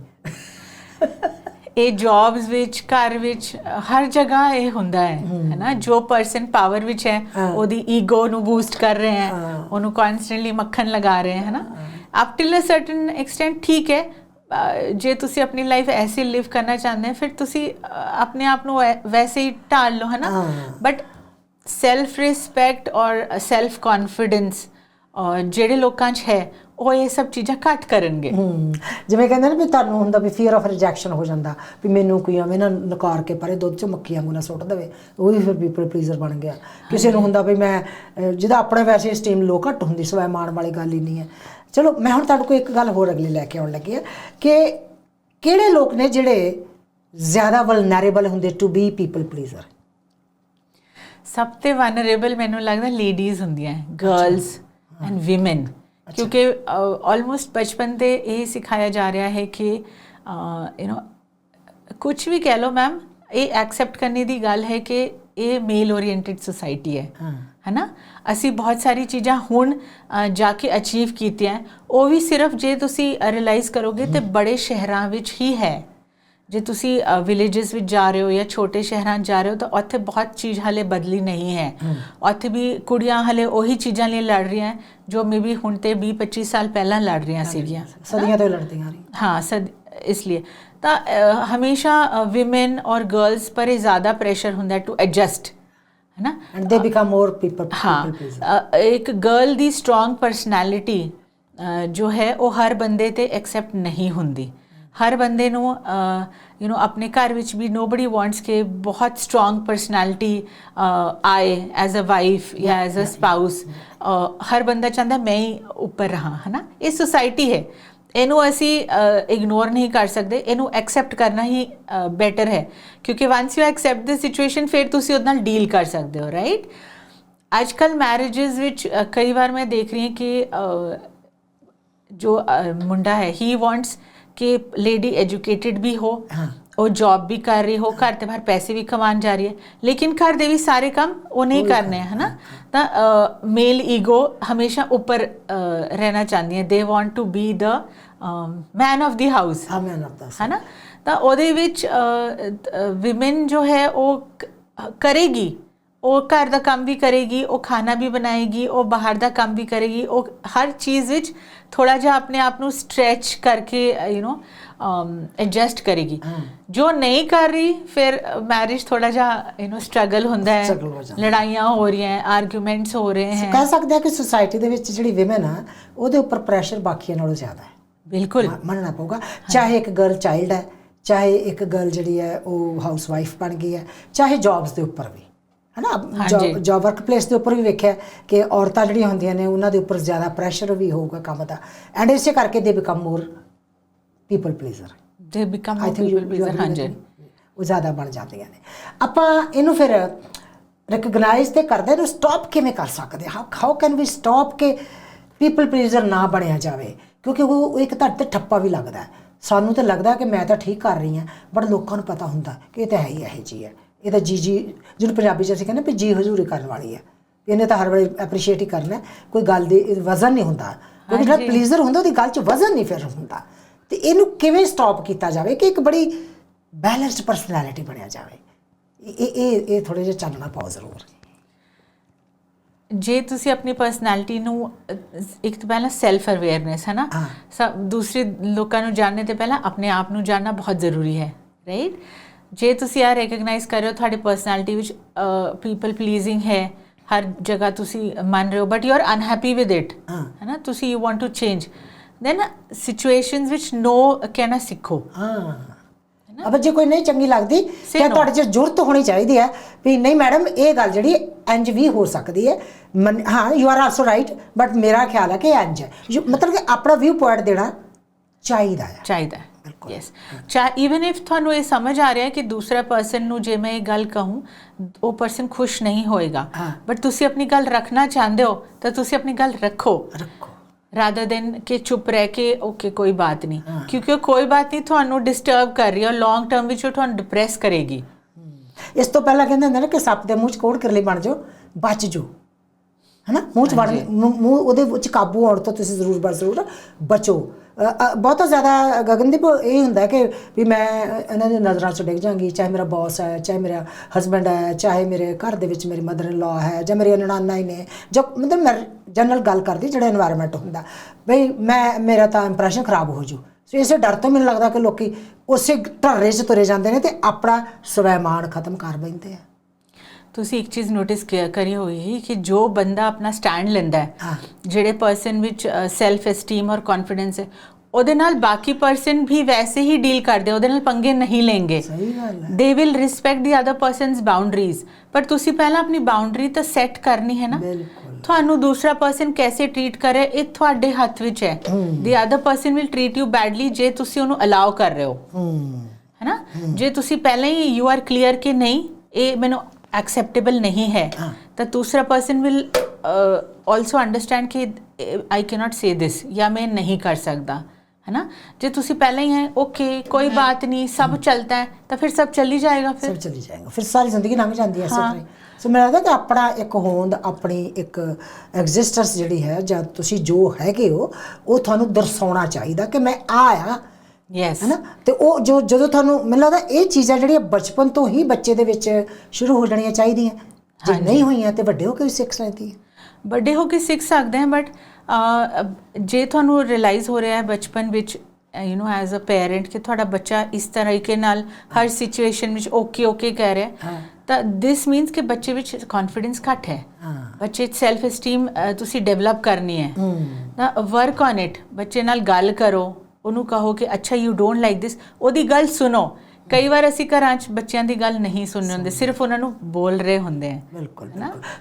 ਇਹ ਜੌਬਸ ਵਿੱਚ ਘਰ ਵਿੱਚ ਹਰ ਜਗ੍ਹਾ ਇਹ ਹੁੰਦਾ ਹੈ ਹੈਨਾ? ਜੋ ਪਰਸਨ ਪਾਵਰ ਵਿੱਚ ਹੈ। ਉਹਦੀ ਈਗੋ ਨੂੰ ਬੂਸਟ ਕਰ ਰਹੇ ਹਾਂ। ਉਹਨੂੰ ਕਨਸਟੈਂਟਲੀ ਮੱਖਣ ਲਗਾ ਰਹੇ ਹੈ ਹੈਨਾ? Up till a certain extent ਠੀਕ ਹੈ ਜੇ ਤੁਸੀਂ ਆਪਣੀ ਲਾਈਫ ਐਸੀ ਲਿਵ ਕਰਨਾ ਚਾਹੁੰਦੇ ਹੋ ਫਿਰ ਤੁਸੀਂ ਆਪਣੇ ਆਪ ਨੂੰ ਵੈਸੇ ਹੀ ਢਾਲ ਲਓ ਹੈਨਾ। ਬਟ ਸੈਲਫ ਰਿਸਪੈਕਟ ਔਰ ਸੈਲਫ ਕੌਨਫੀਡੈਂਸ ਜਿਹੜੇ ਲੋਕਾਂ 'ਚ ਹੈ ਉਹ ਇਹ ਸਭ ਚੀਜ਼ਾਂ ਘੱਟ ਕਰਨਗੇ ਜਿਵੇਂ ਕਹਿੰਦੇ ਨੇ ਵੀ ਤੁਹਾਨੂੰ ਹੁੰਦਾ ਵੀ ਫੀਅਰ ਆਫ ਰਿਜੈਕਸ਼ਨ ਹੋ ਜਾਂਦਾ ਵੀ ਮੈਨੂੰ ਕੋਈ ਐਵੇਂ ਨਾ ਨਕਾਰ ਕੇ ਪਰੇ ਦੁੱਧ ਚ ਮੱਖੀ ਵਾਂਗੂ ਨਾ ਸੁੱਟ ਦੇਵੇ ਉਹ ਵੀ ਫਿਰ ਪੀਪਲ ਪਲੀਜ਼ਰ ਬਣ ਗਿਆ ਕਿਸੇ ਨੂੰ ਹੁੰਦਾ ਵੀ ਮੈਂ ਜਿਹਦਾ ਆਪਣੇ ਵੈਸੇ ਸਟੀਮ ਲੋ ਘੱਟ ਹੁੰਦੀ ਸਵੈ ਮਾਣ ਵਾਲੀ ਗੱਲ ਹੀ ਨਹੀਂ ਹੈ ਚਲੋ ਮੈਂ ਹੁਣ ਤੁਹਾਡੇ ਕੋਲ ਇੱਕ ਗੱਲ ਹੋਰ ਅਗਲੀ ਲੈ ਕੇ ਆਉਣ ਲੱਗੀ ਆ ਕਿ ਕਿਹੜੇ ਲੋਕ ਨੇ ਜਿਹੜੇ ਜ਼ਿਆਦਾ ਵਲਨਰੇਬਲ ਹੁੰਦੇ ਟੂ ਬੀ ਪੀਪਲ ਪਲੀਜ਼ਰ ਸਭ ਤੋਂ ਵਨਰੇਬਲ ਮੈਨੂੰ ਲੱਗਦਾ ਲੇਡੀਜ਼ ਹੁੰਦੀਆਂ ਗਰਲਸ ਐਂਡ ਔਮਨ ਕਿਉਂਕਿ ਆਲਮੋਸਟ ਬਚਪਨ ਤੇ ਇਹ ਸਿਖਾਇਆ ਜਾ ਰਿਹਾ ਹੈ ਕਿ ਯੂ نو ਕੁਝ ਵੀ ਕਹਿ ਲਓ ਮੈਮ ਇਹ ਐਕਸੈਪਟ ਕਰਨੇ ਦੀ ਗੱਲ ਹੈ ਕਿ ਇਹ ਮੇਲ ਓਰੀਐਂਟਡ ਸੁਸਾਇਟੀ ਹੈ। ਹਾਂ। ਹੈ ਨਾ ਅਸੀਂ ਬਹੁਤ ਸਾਰੀ ਚੀਜ਼ਾਂ ਹੁਣ ਜਾ ਕੇ ਅਚੀਵ ਕੀਤੀਆਂ ਉਹ ਵੀ ਸਿਰਫ ਜੇ ਤੁਸੀਂ ਰਿਅਲਾਈਜ਼ ਕਰੋਗੇ ਤੇ ਬੜੇ ਸ਼ਹਿਰਾਂ ਵਿੱਚ ਹੀ ਹੈ। ਜੇ ਤੁਸੀਂ ਵਿਲੇजेस ਵਿੱਚ ਜਾ ਰਹੇ ਹੋ ਜਾਂ ਛੋਟੇ ਸ਼ਹਿਰਾਂ ਜਾ ਰਹੇ ਹੋ ਤਾਂ ਉੱਥੇ ਬਹੁਤ ਚੀਜ਼ ਹਲੇ ਬਦਲੀ ਨਹੀਂ ਹੈ। ਉੱਥੇ ਵੀ ਕੁੜੀਆਂ ਹਲੇ ਉਹੀ ਚੀਜ਼ਾਂ ਲਈ ਲੜ ਰਹੀਆਂ ਜੋ ਮੇਬੀ ਹੁਣ ਤੇ 20 25 ਸਾਲ ਪਹਿਲਾਂ ਲੜ ਰਹੀਆਂ ਸੀਗੀਆਂ। ਸਦੀਆਂ ਤੋਂ ਲੜਦੀਆਂ ਰਹੀਆਂ। ਹਾਂ ਸਦ ਇਸ ਲਈ। ਤਾਂ ਹਮੇਸ਼ਾ ਔਮਨ ਔਰ ਗਰਲਸ ਪਰ ਇਹ ਜ਼ਿਆਦਾ ਪ੍ਰੈਸ਼ਰ ਹੁੰਦਾ ਟੂ ਐਡਜਸਟ ਹੈ ਨਾ and they become more people ਹਾਂ। ਇੱਕ ਗਰਲ ਦੀ ਸਟਰੋਂਗ ਪਰਸਨੈਲਿਟੀ ਜੋ ਹੈ ਉਹ ਹਰ ਬੰਦੇ ਤੇ ਐਕਸੈਪਟ ਨਹੀਂ ਹੁੰਦੀ। ਹਰ ਬੰਦੇ ਨੂੰ ਯੂ نو ਆਪਣੇ ਘਰ ਵਿੱਚ ਵੀ ਨੋਬਡੀ ਵਾਂਟਸ ਕਿ ਬਹੁਤ ਸਟਰੋਂਗ ਪਰਸਨੈਲਿਟੀ ਆਏ ਐਜ਼ ਅ ਵਾਈਫ ਜਾਂ ਐਜ਼ ਅ ਸਪਾਊਸ ਹਰ ਬੰਦਾ ਚਾਹੁੰਦਾ ਮੈਂ ਹੀ ਉੱਪਰ ਰਹਾ ਹਨਾ? ਇਹ ਸੋਸਾਇਟੀ ਹੈ। ਇਹਨੂੰ ਅਸੀਂ ਇਗਨੋਰ ਨਹੀਂ ਕਰ ਸਕਦੇ, ਇਹਨੂੰ ਐਕਸੈਪਟ ਕਰਨਾ ਹੀ ਬੈਟਰ ਹੈ। ਕਿਉਂਕਿ once you accept this situation ਫਿਰ ਤੁਸੀਂ ਉਹਦੇ ਨਾਲ ਡੀਲ ਕਰ ਸਕਦੇ ਹੋ ਰਾਈਟ ਅੱਜ ਕੱਲ ਮੈਰਿजेस ਵਿੱਚ ਕਈ ਵਾਰ ਮੈਂ ਦੇਖ ਰਹੀ ਹਾਂ ਕਿ ਜੋ ਮੁੰਡਾ ਹੈ ਹੀ ਵਾਂਟਸ ਕਿ ਲੇਡੀ ਐਜੂਕੇਟਿਡ ਵੀ ਹੋ। ਉਹ ਜੌਬ ਵੀ ਕਰ ਰਹੀ ਹੋ ਘਰ ਤੇ ਬਾਹਰ ਪੈਸੇ ਵੀ ਕਮਾਉਣ ਜਾ ਰਹੀ ਹੈ। ਲੇਕਿਨ ਘਰ ਦੇ ਵੀ ਸਾਰੇ ਕੰਮ ਉਹ ਨਹੀਂ ਕਰਨੇ ਹੈ ਹਨਾ? ਤਾਂ ਮੇਲ ਈਗੋ ਹਮੇਸ਼ਾ ਉੱਪਰ ਰਹਿਣਾ ਚਾਹੁੰਦੀ ਹੈ। They want to be the man of the house ਆ ਮੈਂ ਨਾ ਦੱਸ ਹੈ ਨਾ ਤਾਂ ਉਹਦੇ ਵਿੱਚ ਵਿਮਨ ਜੋ ਹੈ ਉਹ ਕਰੇਗੀ। ਉਹ ਘਰ ਦਾ ਕੰਮ ਵੀ ਕਰੇਗੀ ਉਹ ਖਾਣਾ ਵੀ ਬਣਾਏਗੀ ਉਹ ਬਾਹਰ ਦਾ ਕੰਮ ਵੀ ਕਰੇਗੀ। ਉਹ ਹਰ ਚੀਜ਼ ਵਿੱਚ ਥੋੜਾ ਜਿਹਾ ਆਪਣੇ ਆਪ ਨੂੰ ਸਟ੍ਰੈਚ ਕਰਕੇ ਯੂ نو ਐਡਜਸਟ ਕਰੇਗੀ। ਹਾਂ। ਜੋ ਨਹੀਂ ਕਰ ਰਹੀ ਫਿਰ ਮੈਰਿਜ ਥੋੜਾ ਜਿਹਾ ਯੂ نو ਸਟਰਗਲ ਹੁੰਦਾ ਹੈ। ਲੜਾਈਆਂ ਹੋ ਰਹੀਆਂ ਹੈ ਆਰਗੂਮੈਂਟਸ ਹੋ ਰਹੇ ਕਹਿ ਹੈ। ਸਕਦੇ ਆ ਕਿ ਸੁਸਾਇਟੀ ਦੇ ਵਿੱਚ ਜਿਹੜੀ ਵਿਮਨ ਆ ਉਹਦੇ ਉੱਪਰ ਪ੍ਰੈਸ਼ਰ ਬਾਕੀਆਂ ਨਾਲੋਂ ਜ਼ਿਆਦਾ ਹੈ। ਬਿਲਕੁਲ। ਮੰਨਣਾ ਪਊਗਾ। ਚਾਹੇ ਇੱਕ ਗਰਲ ਚਾਈਲਡ ਹੈ ਚਾਹੇ ਇੱਕ ਗਰਲ ਜਿਹੜੀ ਹੈ ਉਹ ਹਾਊਸ ਵਾਈਫ ਬਣ ਗਈ ਹੈ ਚਾਹੇ ਜੌਬਸ ਦੇ ਉੱਪਰ ਵੀ। ਹਨਾ। ਜੌਬ ਵਰਕ ਪਲੇਸ ਦੇ ਉੱਪਰ ਵੀ ਵੇਖਿਆ ਕਿ ਔਰਤਾਂ ਜਿਹੜੀਆਂ ਹੁੰਦੀਆਂ ਨੇ ਉਹਨਾਂ ਦੇ ਉੱਪਰ ਜ਼ਿਆਦਾ ਪ੍ਰੈਸ਼ਰ ਵੀ ਹੋਊਗਾ ਕੰਮ ਦਾ। ਐਂਡ ਇਸੇ ਕਰਕੇ ਦੇ ਬਿਕਮ ਮੋਰ ਪੀਪਲ ਪਲੀਜ਼ਰ ਦੇ ਬਿਕਮ ਪੀਪਲ ਪਲੀਜ਼ਰ ਹਾਂਜੀ। ਉਹ ਜ਼ਿਆਦਾ ਬਣ ਜਾਂਦੀਆਂ ਨੇ। ਆਪਾਂ ਇਹਨੂੰ ਫਿਰ ਰੈਕਗਨਾਈਜ਼ ਤੇ ਕਰਦੇ ਇਹਨੂੰ ਸਟਾਪ ਕਿਵੇਂ ਕਰ ਸਕਦੇ how how can we stop ਕਿ ਪੀਪਲ ਪਲੀਜ਼ਰ ਨਾ ਬਣਿਆ ਜਾਵੇ? ਕਿਉਂਕਿ ਉਹ ਇੱਕ ਤੁਹਾਡੇ ਤੇ ਠੱਪਾ ਵੀ ਲੱਗਦਾ ਹੈ। ਸਾਨੂੰ ਤਾਂ ਲੱਗਦਾ ਕਿ ਮੈਂ ਤਾਂ ਠੀਕ ਕਰ ਰਹੀ ਹਾਂ ਬਟ ਲੋਕਾਂ ਨੂੰ ਪਤਾ ਹੁੰਦਾ ਕਿ ਇਹ ਤਾਂ ਹੈ ਹੀ ਇਹੋ ਜੀ ਹੈ। ਇਹ ਤਾਂ ਜੀ ਜੀ ਜਿਹਨੂੰ ਪੰਜਾਬੀ ਚ ਅਸੀਂ ਕਹਿੰਦੇ ਵੀ ਜੀ ਹਜ਼ੂਰੀ ਕਰਨ ਵਾਲੀ ਹੈ। ਇਹਨੇ ਤਾਂ ਹਰ ਵੇਲੇ ਐਪਰੀਸ਼ੀਏਟ ਹੀ ਕਰਨਾ ਹੈ, ਕੋਈ ਗੱਲ ਦੀ ਵਜ਼ਨ ਨਹੀਂ ਹੁੰਦਾ। ਕਿਉਂਕਿ ਜਿਹੜਾ। ਪਲੀਜ਼ਰ ਹੁੰਦਾ ਉਹਦੀ ਗੱਲ 'ਚ ਵਜ਼ਨ ਨਹੀਂ ਫਿਰ ਹੁੰਦਾ। ਤੇ ਇਹਨੂੰ ਕਿਵੇਂ ਸਟਾਪ ਕੀਤਾ ਜਾਵੇ ਕਿ ਇੱਕ ਬੜੀ ਬੈਲੈਂਸਡ ਪਰਸਨੈਲਿਟੀ ਬਣਿਆ ਜਾਵੇ? ਇਹ ਇਹ ਇਹ ਥੋੜੇ ਜਿਹਾ ਚਾਨਣਾ ਪਾਓ ਜ਼ਰੂਰ। ਜੇ ਤੁਸੀਂ ਆਪਣੀ ਪਰਸਨੈਲਿਟੀ ਨੂੰ ਇੱਕ ਤਾਂ ਪਹਿਲਾਂ ਸੈਲਫ ਅਵੇਅਰਨੈਸ ਹੈ। ਨਾ ਦੂਸਰੇ ਲੋਕਾਂ ਨੂੰ ਜਾਣਨੇ ਤੋਂ ਪਹਿਲਾਂ ਆਪਣੇ ਆਪ ਨੂੰ ਜਾਣਨਾ ਬਹੁਤ ਜ਼ਰੂਰੀ ਹੈ ਰਾਈਟ ਜੇ ਤੁਸੀਂ ਆ ਰੈਕਗਨਾਈਜ਼ ਕਰ ਰਹੇ ਹੋ ਤੁਹਾਡੀ ਪਰਸਨੈਲਿਟੀ ਵਿੱਚ ਪੀਪਲ ਪਲੀਜ਼ਿੰਗ ਹੈ ਹਰ ਜਗ੍ਹਾ ਤੁਸੀਂ ਮੰਨ ਰਹੇ ਹੋ but you are unhappy with it. ਹੈ। ਨਾ? ਤੁਸੀਂ you want to change then situations ਵਿੱਚ ਨੋ ਕਹਿਣਾ ਸਿੱਖੋ ਹਾਂ ਅਬ ਜੇ ਕੋਈ ਨਹੀਂ ਚੰਗੀ ਲੱਗਦੀ ਤਾਂ. ਤੁਹਾਡੇ 'ਚ ਜ਼ਰੂਰਤ ਹੋਣੀ ਚਾਹੀਦੀ ਹੈ ਵੀ ਨਹੀਂ ਮੈਡਮ ਇਹ ਗੱਲ ਜਿਹੜੀ ਇੰਜ ਵੀ ਹੋ ਸਕਦੀ ਹੈ ਹਾਂ you are also right but ਮੇਰਾ ਖਿਆਲ ਹੈ ਕਿ ਇੰਜ ਹੈ ਮਤਲਬ ਕਿ ਆਪਣਾ ਵਿਊ ਪੁਆਇੰਟ ਦੇਣਾ ਚਾਹੀਦਾ ਹੈ ਚਾਹੀਦਾ। ਯੈਸ ਚਾ ਇਵਨ ਇਫ ਤੁਹਾਨੂੰ ਇਹ ਸਮਝ ਆ ਰਿਹਾ ਹੈ ਕਿ ਦੂਸਰਾ ਪਰਸਨ ਨੂੰ ਜੇ ਮੈਂ ਇਹ ਗੱਲ ਕਹੂੰ ਉਹ ਪਰਸਨ ਖੁਸ਼ ਨਹੀਂ ਹੋਏਗਾ। ਬਟ ਤੁਸੀਂ ਆਪਣੀ ਗੱਲ ਰੱਖਣਾ ਚਾਹੁੰਦੇ ਹੋ ਤਾਂ ਤੁਸੀਂ ਆਪਣੀ ਗੱਲ ਰੱਖੋ ਰੱਖੋ ਰਾਦਰ ਦੈਨ ਕਿ ਚੁੱਪ ਰਹਿ ਕੇ ਓਕੇ ਕੋਈ ਬਾਤ ਨਹੀਂ। ਕਿਉਂਕਿ ਕੋਈ ਬਾਤ ਨਹੀਂ ਤੁਹਾਨੂੰ ਡਿਸਟਰਬ ਕਰ ਰਹੀ ਹੈ ਲੌਂਗ ਟਰਮ ਵਿੱਚ ਉਹ ਤੁਹਾਨੂੰ ਡਿਪਰੈਸ ਕਰੇਗੀ। ਇਸ ਤੋਂ ਪਹਿਲਾਂ ਕਹਿੰਦੇ ਹੁੰਦੇ ਨੇ ਕਿ ਸੱਪ ਦੇ ਮੂੰਹ 'ਚ ਕੋੜ ਕਰਲੀ ਬਣ ਜਾਓ ਬਚ ਜਾਓ। ਹਨਾ? ਮੂੰਹ 'ਚ ਵੜ ਮੂੰਹ ਉਹਦੇ ਵਿੱਚ ਕਾਬੂ ਆਉਣ ਤੋਂ ਤੁਸੀਂ ਜ਼ਰੂਰ ਬਰ ਜ਼ਰੂਰ ਬਚੋ। ਬਹੁਤਾ ਜ਼ਿਆਦਾ ਗਗਨਦੀਪ ਇਹ ਹੁੰਦਾ ਕਿ ਵੀ ਮੈਂ ਇਹਨਾਂ ਦੇ ਨਜ਼ਰਾਂ 'ਚ ਡਿੱਗ ਜਾਾਂਗੀ, ਚਾਹੇ ਮੇਰਾ ਬੌਸ ਹੈ, ਚਾਹੇ ਮੇਰਾ ਹਸਬੰਡ ਹੈ, ਚਾਹੇ ਮੇਰੇ ਘਰ ਦੇ ਵਿੱਚ ਮੇਰੀ ਮਦਰ ਇਨ ਲਾ ਹੈ, ਜਾਂ ਮੇਰੇ ਨਨਾਨਾ ਹੀ ਨੇ, ਜੋ ਮਤਲਬ ਮੈਂ ਜਨਰਲ ਗੱਲ ਕਰਦੀ ਜਿਹੜਾ এনवायरमेंट ਹੁੰਦਾ, ਬਈ ਮੈਂ, ਮੇਰਾ ਤਾਂ ਇੰਪ੍ਰੈਸ਼ਨ ਖਰਾਬ ਹੋ ਜੂ ਸੋ ਇਸੇ ਡਰ ਤੋਂ ਮੈਨੂੰ ਲੱਗਦਾ ਕਿ ਲੋਕੀ ਉਸੇ ਢਰਰੇ 'ਚ ਤੁਰੇ ਜਾਂਦੇ ਨੇ ਤੇ ਆਪਣਾ ਸਵੈਮਾਨ ਖਤਮ ਕਰ ਬੈਂਦੇ ਆ। ਤੁਸੀਂ ਇੱਕ ਚੀਜ਼ ਨੋਟਿਸ ਕਰੀ ਹੋਈ ਕਿ ਜੋ ਬੰਦਾ ਆਪਣਾ ਸਟੈਂਡ ਲੈਂਦਾ ਹੈ। ਜਿਹੜੇ ਪਰਸਨ ਵਿੱਚ ਸੈਲਫ ਐਸਟੀਮ ਔਰ ਕੌਨਫੀਡੈਂਸ ਹੈ ਉਹਦੇ ਨਾਲ ਬਾਕੀ ਪਰਸਨ ਵੀ ਵੈਸੇ ਹੀ ਡੀਲ ਕਰਦੇ ਉਹਦੇ ਨਾਲ ਪੰਗੇ ਨਹੀਂ ਲੈਣਗੇ ਸਹੀ ਗੱਲ ਹੈ। They will respect the other persons boundaries ਪਰ ਤੁਸੀਂ ਪਹਿਲਾਂ ਆਪਣੀ ਬਾਉਂਡਰੀ ਤਾਂ ਸੈੱਟ ਕਰਨੀ ਹੈ ਨਾ। ਤੁਹਾਨੂੰ ਦੂਸਰਾ ਪਰਸਨ ਕੈਸੇ ਟਰੀਟ ਕਰੇ ਇਹ ਤੁਹਾਡੇ ਹੱਥ ਵਿੱਚ ਹੈ। The other person will treat you badly ਜੇ ਤੁਸੀਂ ਉਹਨੂੰ ਅਲਾਉ ਕਰ ਰਹੇ ਹੋ। ਹੂੰ। ਹੈਨਾ ਜੇ ਤੁਸੀਂ ਪਹਿਲਾਂ ਹੀ ਯੂ ਆਰ ਕਲੀਅਰ ਕਿ ਨਹੀਂ ਇਹ ਮੈਨੂੰ ਐਕਸੈਪਟੇਬਲ ਨਹੀਂ ਹੈ ਹਾਂ। ਤਾਂ ਦੂਸਰਾ ਪਰਸਨ ਵਿਲ ਆਲਸੋ ਅੰਡਰਸਟੈਂਡ ਕਿ ਆਈ ਕੈਨੋਟ ਸੇ ਦਿਸ ਜਾਂ ਮੈਂ ਨਹੀਂ ਕਰ ਸਕਦਾ ਹੈਨਾ ਜੇ ਤੁਸੀਂ ਪਹਿਲਾਂ ਹੀ ਹੈ ਓਕੇ ਕੋਈ ਬਾਤ ਨਹੀਂ ਸਭ ਚਲਤਾ ਹੈ ਤਾਂ ਫਿਰ ਸਭ ਚੱਲ ਜਾਏਗਾ ਸਭ ਫਿਰ ਚਲੀ ਜਾਏਗਾ ਫਿਰ ਸਾਰੀ ਜ਼ਿੰਦਗੀ ਲੰਘ ਜਾਂਦੀ ਹੈ ਇਸੇ। ਤਰ੍ਹਾਂ। ਸੋ ਮੈਨੂੰ ਲੱਗਦਾ ਕਿ ਆਪਣਾ ਇੱਕ ਹੋਂਦ ਆਪਣੀ ਇੱਕ ਐਗਜ਼ਿਸਟੈਂਸ ਜਿਹੜੀ ਹੈ ਜਾਂ ਤੁਸੀਂ ਜੋ ਹੈਗੇ ਹੋ ਉਹ ਤੁਹਾਨੂੰ ਦਰਸਾਉਣਾ ਚਾਹੀਦਾ ਕਿ ਮੈਂ ਆ ਆ ਯੈਸ ਹੈਨਾ? ਤੇ ਉਹ ਜੋ ਜਦੋਂ ਤੁਹਾਨੂੰ ਮੈਨੂੰ ਲੱਗਦਾ ਇਹ ਚੀਜ਼ਾਂ ਜਿਹੜੀਆਂ ਬਚਪਨ ਤੋਂ ਹੀ ਬੱਚੇ ਦੇ ਵਿੱਚ ਸ਼ੁਰੂ ਹੋ ਜਾਣੀਆਂ ਚਾਹੀਦੀਆਂ। ਜੇ। ਨਹੀਂ ਹੋਈਆਂ ਤੇ ਵੱਡੇ ਹੋ ਕੇ ਵੀ ਸਿੱਖ ਸਕਦੇ ਹੈ ਵੱਡੇ ਹੋ ਕੇ ਸਿੱਖ ਸਕਦੇ ਹਾਂ ਬਟ ਜੇ ਤੁਹਾਨੂੰ ਰਿਅਲਾਈਜ਼ ਹੋ ਰਿਹਾ ਹੈ ਬਚਪਨ ਵਿੱਚ you know as a parent ਕਿ ਤੁਹਾਡਾ ਬੱਚਾ ਇਸ ਤਰੀਕੇ ਨਾਲ ਹਰ ਸਿਚੁਏਸ਼ਨ ਵਿੱਚ ਓਕੇ ਓਕੇ ਕਹਿ ਰਿਹਾ ਤਾਂ ਦਿਸ ਮੀਨਸ ਕਿ ਬੱਚੇ ਵਿੱਚ ਕੌਨਫੀਡੈਂਸ ਘੱਟ ਹੈ। ਬੱਚੇ 'ਚ ਸੈਲਫ ਅ, ਤੁਸੀਂ ਡਿਵੈਲਪ ਕਰਨੀ ਹੈ। ਹੂੰ। ਨਾ ਵਰਕ ਔਨ ਇਟ ਬੱਚੇ ਨਾਲ ਗੱਲ ਕਰੋ। ਉਹਨੂੰ ਕਹੋ ਕਿ ਅੱਛਾ ਯੂ ਡੋਨਟ ਲਾਈਕ ਦਿਸ ਉਹਦੀ ਗੱਲ ਸੁਣੋ। ਕਈ ਵਾਰ ਅਸੀਂ ਘਰਾਂ 'ਚ ਬੱਚਿਆਂ ਦੀ ਗੱਲ ਨਹੀਂ ਸੁਣਨੀ ਹੁੰਦੀ ਸਿਰਫ ਉਹਨਾਂ ਨੂੰ ਬੋਲ ਰਹੇ ਹੁੰਦੇ ਆ। ਬਿਲਕੁਲ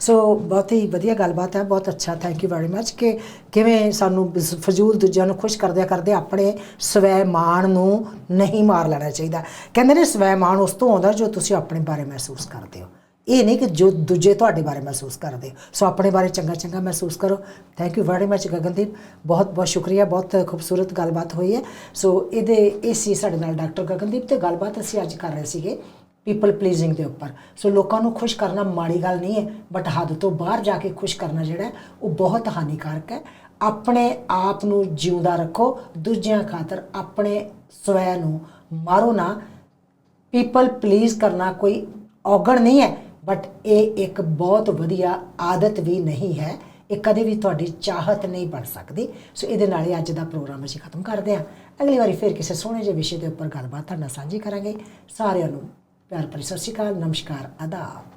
ਸੋ ਬਹੁਤ ਹੀ ਵਧੀਆ ਗੱਲਬਾਤ ਹੈ ਬਹੁਤ ਅੱਛਾ। ਥੈਂਕ ਯੂ ਵੈਰੀ ਮੱਚ ਕਿ ਕਿਵੇਂ ਸਾਨੂੰ ਫਜ਼ੂਲ ਦੂਜਿਆਂ ਨੂੰ ਖੁਸ਼ ਕਰਦਿਆਂ ਕਰਦੇ ਆਪਣੇ ਸਵੈ ਮਾਣ ਨੂੰ ਨਹੀਂ ਮਾਰ ਲੈਣਾ ਚਾਹੀਦਾ। ਕਹਿੰਦੇ ਨੇ ਸਵੈ ਮਾਣ ਉਸ ਤੋਂ ਆਉਂਦਾ ਜੋ ਤੁਸੀਂ ਆਪਣੇ ਬਾਰੇ ਮਹਿਸੂਸ ਕਰਦੇ ਹੋ। ਇਹ ਨਹੀਂ ਕਿ ਜੋ ਦੂਜੇ ਤੁਹਾਡੇ ਬਾਰੇ ਮਹਿਸੂਸ ਕਰਦੇ। ਸੋ ਆਪਣੇ ਬਾਰੇ ਚੰਗਾ ਚੰਗਾ ਮਹਿਸੂਸ ਕਰੋ। Thank you very much Gagandeep. ਬਹੁਤ ਬਹੁਤ ਸ਼ੁਕਰੀਆ, ਬਹੁਤ ਖੂਬਸੂਰਤ ਗੱਲਬਾਤ ਹੋਈ ਹੈ। ਸੋ ਇਹਦੇ ਇਹ ਸੀ ਸਾਡੇ ਨਾਲ ਡਾਕਟਰ ਗਗਨਦੀਪ ਤੇ ਗੱਲਬਾਤ ਅਸੀਂ ਅੱਜ ਕਰ ਰਹੇ ਸੀਗੇ ਪੀਪਲ ਪਲੀਜ਼ਿੰਗ ਦੇ ਉੱਪਰ। ਸੋ ਲੋਕਾਂ ਨੂੰ ਖੁਸ਼ ਕਰਨਾ ਮਾੜੀ ਗੱਲ ਨਹੀਂ ਹੈ ਬਟ ਹੱਦ ਤੋਂ ਬਾਹਰ ਜਾ ਕੇ ਖੁਸ਼ ਕਰਨਾ ਜਿਹੜਾ ਉਹ ਬਹੁਤ ਹਾਨੀਕਾਰਕ ਹੈ। ਆਪਣੇ ਆਪ ਨੂੰ ਜਿਉਂਦਾ ਰੱਖੋ, ਦੂਜਿਆਂ ਖਾਤਰ ਆਪਣੇ ਸਵੈ ਨੂੰ ਮਾਰੋ ਨਾ। ਪੀਪਲ ਪਲੀਜ਼ ਕਰਨਾ ਕੋਈ ਔਗਣ ਨਹੀਂ ਹੈ। ਬਟ ਇਹ ਇੱਕ ਬਹੁਤ ਵਧੀਆ ਆਦਤ ਵੀ ਨਹੀਂ ਹੈ। ਇਹ ਕਦੇ ਵੀ ਤੁਹਾਡੀ ਚਾਹਤ ਨਹੀਂ ਬਣ ਸਕਦੀ। ਸੋ ਇਹਦੇ ਨਾਲ ਹੀ ਅੱਜ ਦਾ ਪ੍ਰੋਗਰਾਮ ਅਸੀਂ ਖਤਮ ਕਰਦੇ ਹਾਂ। ਅਗਲੀ ਵਾਰੀ ਫਿਰ ਕਿਸੇ ਸੋਹਣੇ ਜਿਹੇ ਵਿਸ਼ੇ ਦੇ ਉੱਪਰ ਗੱਲਬਾਤ ਤੁਹਾਡੇ ਨਾਲ ਸਾਂਝੀ ਕਰਾਂਗੇ। ਸਾਰਿਆਂ ਨੂੰ ਪਿਆਰ ਭਰੀ ਸਤਿ ਸ਼੍ਰੀ ਅਕਾਲ, ਨਮਸਕਾਰ, ਆਦਾਬ।